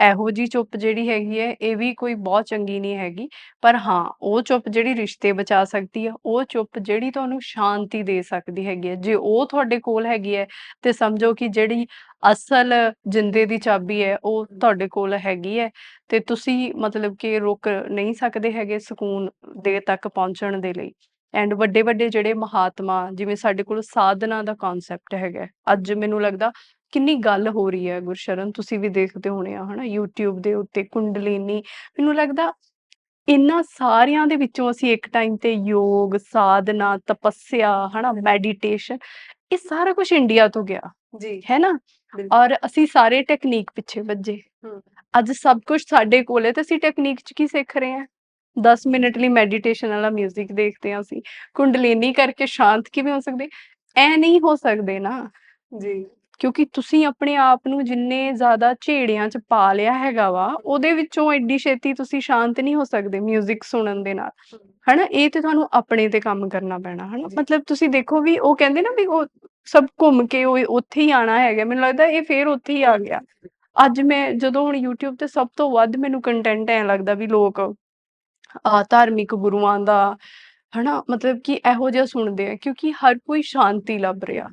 ਇਹੋ ਜੀ ਚੁੱਪ ਜਿਹੜੀ ਹੈਗੀ ਹੈ ਇਹ ਵੀ ਕੋਈ ਬਹੁਤ ਚੰਗੀ ਨਹੀਂ ਹੈਗੀ। ਪਰ ਹਾਂ ਉਹ ਚੁੱਪ ਜਿਹੜੀ ਰਿਸ਼ਤੇ ਬਚਾ ਸਕਦੀ ਹੈ ਉਹ ਚੁੱਪ ਜਿਹੜੀ ਤੁਹਾਨੂੰ ਸ਼ਾਂਤੀ ਦੇ ਸਕਦੀ ਹੈਗੀ ਹੈ। ਜੇ ਉਹ ਤੁਹਾਡੇ ਕੋਲ ਹੈਗੀ ਹੈ ਤੇ ਸਮਝੋ ਕਿ ਜਿਹੜੀ ਅਸਲ ਜਿੰਦੇ ਦੀ ਚਾਬੀ ਹੈ ਉਹ ਤੁਹਾਡੇ ਕੋਲ ਹੈਗੀ ਹੈ ਤੇ ਤੁਸੀਂ ਮਤਲਬ ਕਿ ਰੁਕ ਨਹੀਂ ਸਕਦੇ ਹੈਗੇ ਸਕੂਨ ਦੇ ਤੱਕ ਪਹੁੰਚਣ ਦੇ ਲਈ ਐਂਡ ਵੱਡੇ ਵੱਡੇ ਜਿਹੜੇ ਮਹਾਤਮਾ ਜਿਵੇਂ ਸਾਡੇ ਕੋਲ ਸਾਧਨਾ ਦਾ ਕਨਸੈਪਟ ਹੈਗਾ। ਅੱਜ ਮੈਨੂੰ ਲੱਗਦਾ ਕਿੰਨੀ ਗੱਲ ਹੋ ਰਹੀ ਹੈ ਗੁਰਸ਼ਰਨ ਤੁਸੀਂ ਵੀ ਦੇਖਦੇ ਹੋਣੇ ਆ ਹਨਾ YouTube ਦੇ ਉੱਤੇ ਕੁੰਡਲੀਨੀ ਮੈਨੂੰ ਲੱਗਦਾ ਇਹਨਾਂ ਸਾਰਿਆਂ ਦੇ ਵਿੱਚੋਂ ਅਸੀਂ ਇੱਕ ਟਾਈਮ ਤੇ ਯੋਗ ਸਾਧਨਾ ਤਪੱਸਿਆ ਹਨਾ ਮੈਡੀਟੇਸ਼ਨ ਇਹ ਸਾਰਾ ਕੁਝ ਇੰਡੀਆ ਤੋਂ ਗਿਆ ਜੀ। ਹੈ ਨਾ? ਔਰ ਅਸੀਂ ਸਾਰੇ ਟੈਕਨੀਕ ਪਿੱਛੇ ਹਮ। ਅੱਜ ਸਭ ਕੁਝ ਸਾਡੇ ਕੋਲ ਹੈ ਤੇ ਅਸੀਂ ਟੈਕਨੀਕ 'ਚ ਕੀ ਸਿੱਖ ਰਹੇ ਹਾਂ? 10 ਮਿੰਟ ਲਈ ਮੈਡੀਟੇਸ਼ਨ ਵਾਲਾ 뮤직 ਦੇਖਦੇ ਹਾਂ ਅਸੀਂ। ਕੁੰਡਲੀਨੀ ਕਰਕੇ ਸ਼ਾਂਤ ਕਿਵੇਂ ਹੋ ਸਕਦੇ? ਐ ਨਹੀਂ ਹੋ ਸਕਦੇ ਨਾ। ਜੀ। ਕਿਉਂਕਿ ਤੁਸੀਂ ਆਪਣੇ ਆਪ ਨੂੰ ਜਿੰਨੇ ਜ਼ਿਆਦਾ ਝੇੜਿਆਂ 'ਚ ਪਾ ਲਿਆ ਹੈਗਾ ਵਾ ਉਹਦੇ ਵਿੱਚੋਂ ਐਡੀ ਛੇਤੀ ਤੁਸੀਂ ਸ਼ਾਂਤ ਨਹੀਂ ਹੋ ਸਕਦੇ 뮤직 ਸੁਣਨ ਦੇ ਨਾਲ। ਹਨਾ? ਇਹ ਤੇ ਤੁਹਾਨੂੰ ਆਪਣੇ ਤੇ ਕੰਮ ਕਰਨਾ ਪੈਣਾ ਹਨਾ। ਮਤਲਬ ਤੁਸੀਂ ਦੇਖੋ ਵੀ ਉਹ ਕਹਿੰਦੇ ਨਾ ਵੀ ਉਹ ਸਭ ਘੁੰਮ ਕੇ ਉਹ ਉੱਥੇ ਹੀ ਆਣਾ ਹੈਗਾ। ਮੈਨੂੰ ਲੱਗਦਾ ਇਹ ਫੇਰ ਉੱਥੇ ਹੀ ਆ ਗਿਆ। ਅੱਜ ਮੈਂ ਜਦੋਂ ਹੁਣ YouTube ਤੇ ਸਭ ਤੋਂ ਵੱਧ ਮੈਨੂੰ ਕੰਟੈਂਟ ਐ ਲੱਗਦਾ ਵੀ ਲੋਕ ਆ ਧਾਰਮਿਕ ਗੁਰੂਆਂ ਦਾ ਹਨਾ? ਮਤਲਬ ਕਿ ਇਹੋ ਜਿਹਾ ਸੁਣਦੇ ਆ ਕਿਉਂਕਿ ਹਰ ਕੋਈ ਸ਼ਾਂਤੀ ਲੱਭ ਰਿਹਾ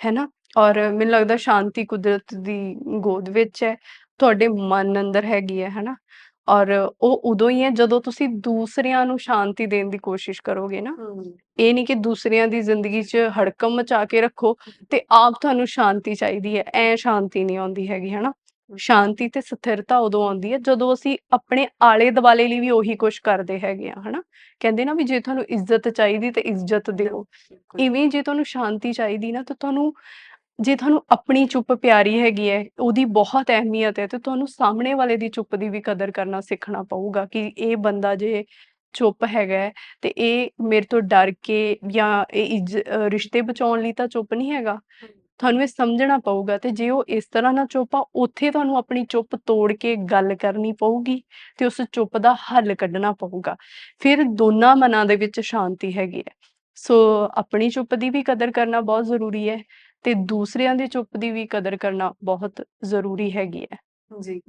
ਹੈ ਨਾ? ਔਰ ਮੈਨੂੰ ਲੱਗਦਾ ਸ਼ਾਂਤੀ ਕੁਦਰਤ ਦੀ ਗੋਦ ਵਿੱਚ ਹੈ ਤੁਹਾਡੇ ਮਨ ਅੰਦਰ ਹੈਗੀ ਹੈ ਹਨਾ? ਔਰ ਉਹ ਉਦੋਂ ਹੀ ਹੈ ਜਦੋਂ ਤੁਸੀਂ ਦੂਸਰਿਆਂ ਨੂੰ ਸ਼ਾਂਤੀ ਦੇਣ ਦੀ ਕੋਸ਼ਿਸ਼ ਕਰੋਗੇ ਨਾ। ਇਹ ਨਹੀਂ ਕਿ ਦੂਸਰਿਆਂ ਦੀ ਜ਼ਿੰਦਗੀ 'ਚ ਹੜਕੰਪ ਮਚਾ ਕੇ ਰੱਖੋ ਤੇ ਆਪ ਤੁਹਾਨੂੰ ਸ਼ਾਂਤੀ ਚਾਹੀਦੀ ਹੈ ਐ ਸ਼ਾਂਤੀ ਨਹੀਂ ਆਉਂਦੀ ਹੈਗੀ ਹਨਾ? ਸ਼ਾਂਤੀ ਤੇ ਸਥਿਰਤਾ ਉਦੋਂ ਆਉਂਦੀ ਹੈ ਜਦੋਂ ਅਸੀਂ ਆਪਣੇ ਆਲੇ ਦੁਆਲੇ ਲਈ ਵੀ ਉਹੀ ਕੁਝ ਕਰਦੇ ਹੈਗੇ ਆ ਹਨਾ? ਕਹਿੰਦੇ ਨਾ ਵੀ ਜੇ ਤੁਹਾਨੂੰ ਇੱਜ਼ਤ ਚਾਹੀਦੀ ਤੇ ਇੱਜ਼ਤ ਦਿਓ। ਬਿਲਕੁਲ। ਇਵੇਂ ਜੇ ਤੁਹਾਨੂੰ ਸ਼ਾਂਤੀ ਚਾਹੀਦੀ ਨਾ ਤਾਂ ਤੁਹਾਨੂੰ ਜੇ ਤੁਹਾਨੂੰ ਆਪਣੀ ਚੁੱਪ ਪਿਆਰੀ ਹੈਗੀ ਹੈ ਉਹਦੀ ਬਹੁਤ ਅਹਿਮੀਅਤ ਹੈ ਤੇ ਤੁਹਾਨੂੰ ਸਾਹਮਣੇ ਵਾਲੇ ਦੀ ਚੁੱਪ ਦੀ ਵੀ ਕਦਰ ਕਰਨਾ ਸਿੱਖਣਾ ਪਊਗਾ ਕਿ ਇਹ ਬੰਦਾ ਜੇ ਚੁੱਪ ਹੈਗਾ ਹੈ, ਤੇ ਇਹ ਮੇਰੇ ਤੋਂ ਡਰ ਕੇ ਜਾਂ ਇਹ ਰਿਸ਼ਤੇ ਬਚਾਉਣ ਲਈ ਤਾਂ ਚੁੱਪ ਨਹੀਂ ਹੈਗਾ। ਤੁਹਾਨੂੰ ਇਹ ਸਮਝਣਾ ਪਊਗਾ ਤੇ ਜੇ ਉਹ ਇਸ ਤਰ੍ਹਾਂ ਨਾਲ ਚੁੱਪ ਆ ਉੱਥੇ ਤੁਹਾਨੂੰ ਆਪਣੀ ਚੁੱਪ ਤੋੜ ਕੇ ਗੱਲ ਕਰਨੀ ਪਊਗੀ ਤੇ ਉਸ ਚੁੱਪ ਦਾ ਹੱਲ ਕੱਢਣਾ ਪਊਗਾ। ਫਿਰ ਦੋਨਾਂ ਮਨਾਂ ਦੇ ਵਿੱਚ ਸ਼ਾਂਤੀ ਹੈਗੀ ਹੈ। ਸੋ ਆਪਣੀ ਚੁੱਪ ਦੀ ਵੀ ਕਦਰ ਕਰਨਾ ਬਹੁਤ ਜ਼ਰੂਰੀ ਹੈ। ਤੇ ਦੂਸਰਿਆਂ ਦੀ ਚੁੱਪ ਦੀ ਵੀ ਕਦਰ ਕਰਨਾ ਬਹੁਤ ਜ਼ਰੂਰੀ ਹੈਗੀ ਹੈ। ਜੀ।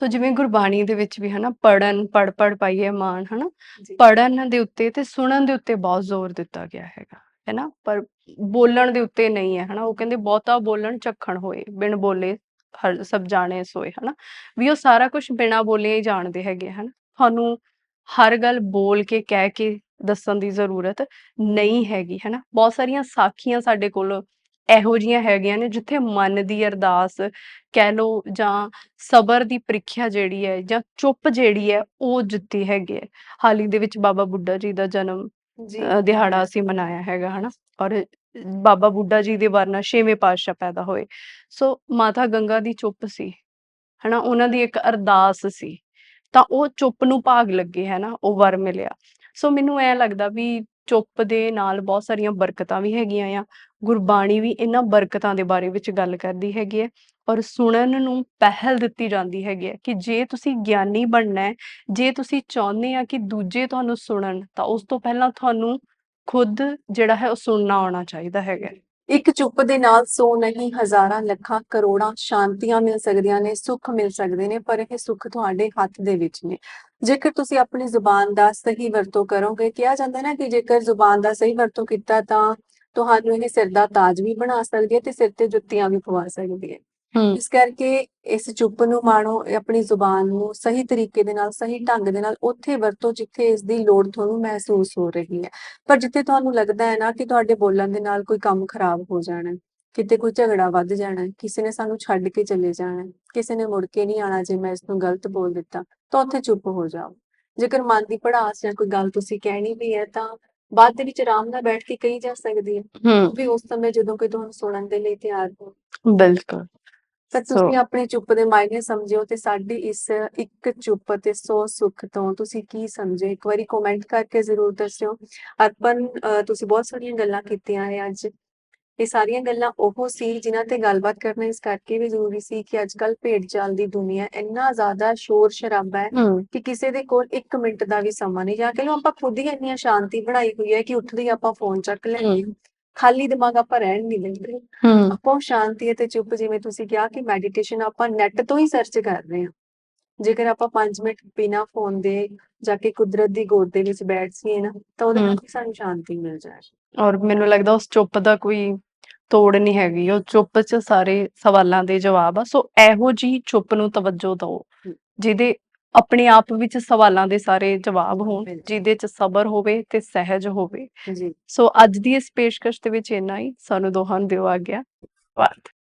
ਸੋ ਜਿਵੇਂ ਗੁਰਬਾਣੀ ਦੇ ਵਿੱਚ ਵੀ ਹਨਾ ਪੜਨ ਪੜ ਪੜ ਪਾਈਏ ਮਾਨ ਹਨਾ ਪੜਨ ਦੇ ਉੱਤੇ ਤੇ ਸੁਣਨ ਦੇ ਉੱਤੇ ਬਹੁਤ ਜ਼ੋਰ ਦਿੱਤਾ ਗਿਆ ਹੈਗਾ ਹੈ ਨਾ ਪਰ ਬੋਲਣ ਦੇ ਉੱਤੇ ਨਹੀਂ ਹੈ ਹਨਾ ਉਹ ਕਹਿੰਦੇ ਬਹੁਤਾ ਬੋਲਣ ਚੱਖਣ ਹੋਏ ਬਿਨ ਬੋਲੇ ਹਰ ਸਭ ਜਾਣੇ ਸੋਏ ਹਨਾ ਵੀ ਉਹ ਸਾਰਾ ਕੁਝ ਬਿਨਾ ਬੋਲੇ ਹੀ ਜਾਣਦੇ ਹੈਗੇ ਹਨ ਤੁਹਾਨੂੰ ਹਰ ਗੱਲ ਬੋਲ ਕੇ ਕਹਿ ਕੇ ਦੱਸਣ ਦੀ ਜ਼ਰੂਰਤ ਨਹੀਂ ਹੈਗੀ ਹਨਾ ਬਹੁਤ ਸਾਰੀਆਂ ਸਾਖੀਆਂ ਸਾਡੇ ਕੋਲ ਇਹੋ ਜੀਆਂ ਹੈਗੀਆਂ ਨੇ ਜਿੱਥੇ ਮਨ ਦੀ ਅਰਦਾਸ ਕਹਿ ਲਓ ਜਾਂ ਸਬਰ ਦੀ ਪ੍ਰੀਖਿਆ ਜਿਹੜੀ ਹੈ ਜਾਂ ਚੁੱਪ ਜਿਹੜੀ ਹੈ ਉਹ ਜਿੱਤੀ ਹੈਗੀ ਹੈ। ਹਾਲ ਹੀ ਦੇ ਵਿੱਚ ਬਾਬਾ ਬੁੱਢਾ ਜੀ ਦਾ ਜਨਮ ਦਿਹਾੜਾ ਅਸੀਂ ਮਨਾਇਆ ਹੈਗਾ ਹਨਾ? ਔਰ ਬਾਬਾ ਬੁੱਢਾ ਜੀ ਦੇ ਵਰਨਾ ਛੇਵੇਂ ਪਾਤਸ਼ਾਹ ਪੈਦਾ ਹੋਏ। ਸੋ ਮਾਤਾ ਗੰਗਾ ਦੀ ਚੁੱਪ ਸੀ ਹਨਾ? ਉਹਨਾਂ ਦੀ ਇੱਕ ਅਰਦਾਸ ਸੀ। ਤਾਂ ਉਹ ਚੁੱਪ ਨੂੰ ਭਾਗ ਲੱਗੇ ਹੈ ਨਾ ਉਹ ਵਰ ਮਿਲਿਆ। ਸੋ ਮੈਨੂੰ ਐ ਲੱਗਦਾ ਵੀ ਚੁੱਪ ਦੇ ਨਾਲ ਬਹੁਤ ਸਾਰੀਆਂ ਬਰਕਤਾਂ ਵੀ ਹੈਗੀਆਂ ਆ। ਗੁਰਬਾਣੀ ਵੀ ਇਹਨਾਂ ਬਰਕਤਾਂ ਦੇ ਬਾਰੇ ਵਿੱਚ ਗੱਲ ਕਰਦੀ ਹੈਗੀ ਹੈ ਔਰ ਸੁਣਨ ਨੂੰ ਪਹਿਲ ਦਿੱਤੀ ਜਾਂਦੀ ਹੈਗੀ ਹੈ ਕਿ ਜੇ ਤੁਸੀਂ ਗਿਆਨੀ ਬਣਨਾ ਹੈ, ਜੇ ਤੁਸੀਂ ਚਾਹੁੰਦੇ ਆ ਕਿ ਦੂਜੇ ਤੁਹਾਨੂੰ ਸੁਣਨ ਤਾਂ ਉਸ ਤੋਂ ਪਹਿਲਾਂ ਤੁਹਾਨੂੰ ਖੁਦ ਜਿਹੜਾ ਹੈ ਉਹ ਸੁਣਨਾ ਆਉਣਾ ਚਾਹੀਦਾ ਹੈਗਾ ਇੱਕ ਚੁੱਪ ਦੇ ਨਾਲ ਸੋ ਨਹੀਂ, ਹਜ਼ਾਰਾਂ ਲੱਖਾਂ ਕਰੋੜਾਂ ਸ਼ਾਂਤੀਆਂ ਮਿਲ ਸਕਦੀਆਂ ਨੇ, ਸੁੱਖ ਮਿਲ ਸਕਦੇ ਨੇ, ਪਰ ਇਹ ਸੁੱਖ ਤੁਹਾਡੇ ਹੱਥ ਦੇ ਵਿੱਚ ਨੇ। ਜੇਕਰ ਤੁਸੀਂ ਆਪਣੀ ਜ਼ੁਬਾਨ ਦਾ ਸਹੀ ਵਰਤੋਂ ਕਰੋਗੇ, ਕਿਹਾ ਜਾਂਦਾ ਨਾ ਕਿ ਜੇਕਰ ਜ਼ੁਬਾਨ ਦਾ ਸਹੀ ਵਰਤੋਂ ਕੀਤਾ ਤਾਂ ਤੁਹਾਨੂੰ ਇਹ ਸਿਰ ਦਾ ਤਾਜ ਵੀ ਬਣਾ ਸਕਦੀ ਹੈ ਤੇ ਸਿਰ ਤੇ ਜੁੱਤੀਆਂ ਵੀ ਪਵਾ ਸਕਦੀ ਹੈ। ਇਸ ਕਰਕੇ ਇਸ ਚੁੱਪ ਨੂੰ ਮਾਣੋ ਆਪਣੀ ਜ਼ੁਬਾਨ ਨੂੰ ਸਹੀ ਤਰੀਕੇ ਦੇ ਨਾਲ ਸਹੀ ਢੰਗ ਦੇ ਨਾਲ ਉੱਥੇ ਵਰਤੋ ਜਿੱਥੇ ਇਸ ਦੀ ਲੋੜ ਤੁਹਾਨੂੰ ਮਹਿਸੂਸ ਹੋ ਰਹੀ ਹੈ। ਪਰ ਜਿੱਥੇ ਤੁਹਾਨੂੰ ਲੱਗਦਾ ਹੈ ਨਾ ਕਿ ਤੁਹਾਡੇ ਬੋਲਣ ਦੇ ਨਾਲ ਕੋਈ ਕੰਮ ਖਰਾਬ ਹੋ ਜਾਣਾ ਹੈ, ਕਿਤੇ ਕੋਈ ਝਗੜਾ ਵੱਧ ਜਾਣਾ ਕਿਸੇ ਨੇ ਸਾਨੂੰ ਛੱਡ ਕੇ ਚਲੇ ਜਾਣਾ ਕਿਸੇ ਨੇ ਮੁੜ ਕੇ ਨਹੀਂ ਆਣਾ ਜੇ ਮੈਂ ਇਸ ਨੂੰ ਗਲਤ ਬੋਲ ਦਿੱਤਾ ਤਾਂ ਉੱਥੇ ਚੁੱਪ ਹੋ ਜਾਓ। ਜੇਕਰ ਮਨ ਦੀ ਭੜਾਸ ਜਾਂ ਕੋਈ ਗੱਲ ਤੁਸੀਂ ਕਹਿਣੀ ਵੀ ਹੈ ਤਾਂ ਬਾਅਦ ਦੇ ਵਿੱਚ ਆਰਾਮ ਨਾਲ ਬੈਠ ਕੇ ਕਹੀ ਜਾ ਸਕਦੀ ਹੂੰ। ਵੀ ਉਸ ਸਮੇਂ ਜਦੋਂ ਕੋਈ ਤੁਹਾਨੂੰ ਸੁਣਨ ਦੇ ਲਈ ਤਿਆਰ ਹੋ। ਬਿਲਕੁਲ। So- ਤੁਸੀਂ ਆਪਣੀ ਚੁੱਪ ਦੇ ਮਾਇਨੇ ਸਮਝਿਓ ਤੇ ਸਾਡੀ ਇਸ ਇੱਕ ਚੁੱਪ ਤੇ 100 ਸੁੱਖ ਤੋਂ ਤੁਸੀਂ ਕੀ ਸਮਝੇ? ਇੱਕ ਵਾਰੀ ਕਮੈਂਟ ਕਰਕੇ ਜ਼ਰੂਰ ਦੱਸਿਓ। ਅਰਪਨ ਤੁਸੀਂ ਬਹੁਤ ਸਾਰੀਆਂ ਗੱਲਾਂ ਕੀਤੀਆਂ ਨੇ ਅੱਜ। ਇਹ ਸਾਰੀਆਂ ਗੱਲਾਂ ਉਹ ਸੀ ਜਿਨ੍ਹਾਂ ਤੇ ਗੱਲਬਾਤ ਕਰਨਾ ਇਸ ਕਰਕੇ ਵੀ ਜ਼ਰੂਰੀ ਸੀ ਕਿ ਅੱਜ ਕੱਲ ਭੇਡ ਚਾਲ ਦੀ ਦੁਨੀਆ ਇੰਨਾ ਜ਼ਿਆਦਾ ਸ਼ੋਰ ਸ਼ਰਾਬਾ ਹੈ। ਕਿ ਕਿਸੇ ਦੇ ਕੋਲ 1 ਮਿੰਟ ਦਾ ਵੀ ਸਮਾਂ ਨਹੀਂ। ਜਾਂ ਕਿ ਲੋ ਆਪਾਂ ਖੁਦ ਹੀ ਇੰਨੀ ਸ਼ਾਂਤੀ ਬਣਾਈ ਹੋਈ ਹੈ ਕਿ ਉੱਠਦੇ ਹੀ ਆਪਾਂ ਫੋਨ ਚੱਕ ਲੈਂਦੇ। ਖਾਲੀ ਦਿਮਾਗ ਆਪਾਂ ਰਹਿਣ ਨਹੀਂ ਦਿੰਦੇ। ਆਪਾਂ ਸ਼ਾਂਤੀ ਅਤੇ ਚੁੱਪ ਜਿਵੇਂ ਤੁਸੀਂ ਕਿਹਾ ਕਿ ਮੈਡੀਟੇਸ਼ਨ ਆਪਾਂ ਨੈਟ ਤੋਂ ਹੀ ਸਰਚ ਕਰ ਰਹੇ ਹਾਂ। ਜੇਕਰ ਆਪਾਂ 5 ਮਿੰਟ ਬਿਨਾਂ ਫੋਨ ਦੇ ਜਾ ਕੇ ਕੁਦਰਤ ਦੀ ਗੋਦ ਦੇ ਵਿੱਚ ਬੈਠ ਜਾਈਏ ਨਾ ਤਾਂ ਉਹਦੇ ਨਾਲ ਸਾਨੂੰ ਸ਼ਾਂਤੀ ਮਿਲ ਜਾਏ। ਔਰ ਮੈਨੂੰ ਲੱਗਦਾ ਉਸ ਚੁੱਪ ਦਾ ਕੋਈ ਤੋੜ ਨਹੀਂ ਹੈਗੀ। ਉਹ ਚੁੱਪ 'ਚ ਸਾਰੇ ਸਵਾਲਾਂ ਦੇ ਜਵਾਬ ਆ। ਸੋ ਇਹੋ ਜੀ ਚੁੱਪ ਨੂੰ ਤਵੱਜੋ ਦਿਓ। ਜਿਹਦੇ ਆਪਣੇ ਆਪ ਵਿੱਚ ਸਵਾਲਾਂ ਦੇ ਸਾਰੇ ਜਵਾਬ ਹੋਣ। ਜਿਹਦੇ 'ਚ ਸਬਰ ਹੋਵੇ ਤੇ ਸਹਿਜ ਹੋਵੇ। ਜੀ। ਸੋ ਅੱਜ ਦੀ ਇਸ ਪੇਸ਼ਕਸ਼ ਦੇ ਵਿੱਚ ਇੰਨਾ ਹੀ। ਸਾਨੂੰ ਦੋਹਾਂ ਨੂੰ ਦਿਓ ਆ ਗਿਆ ਧੰਨਵਾਦ।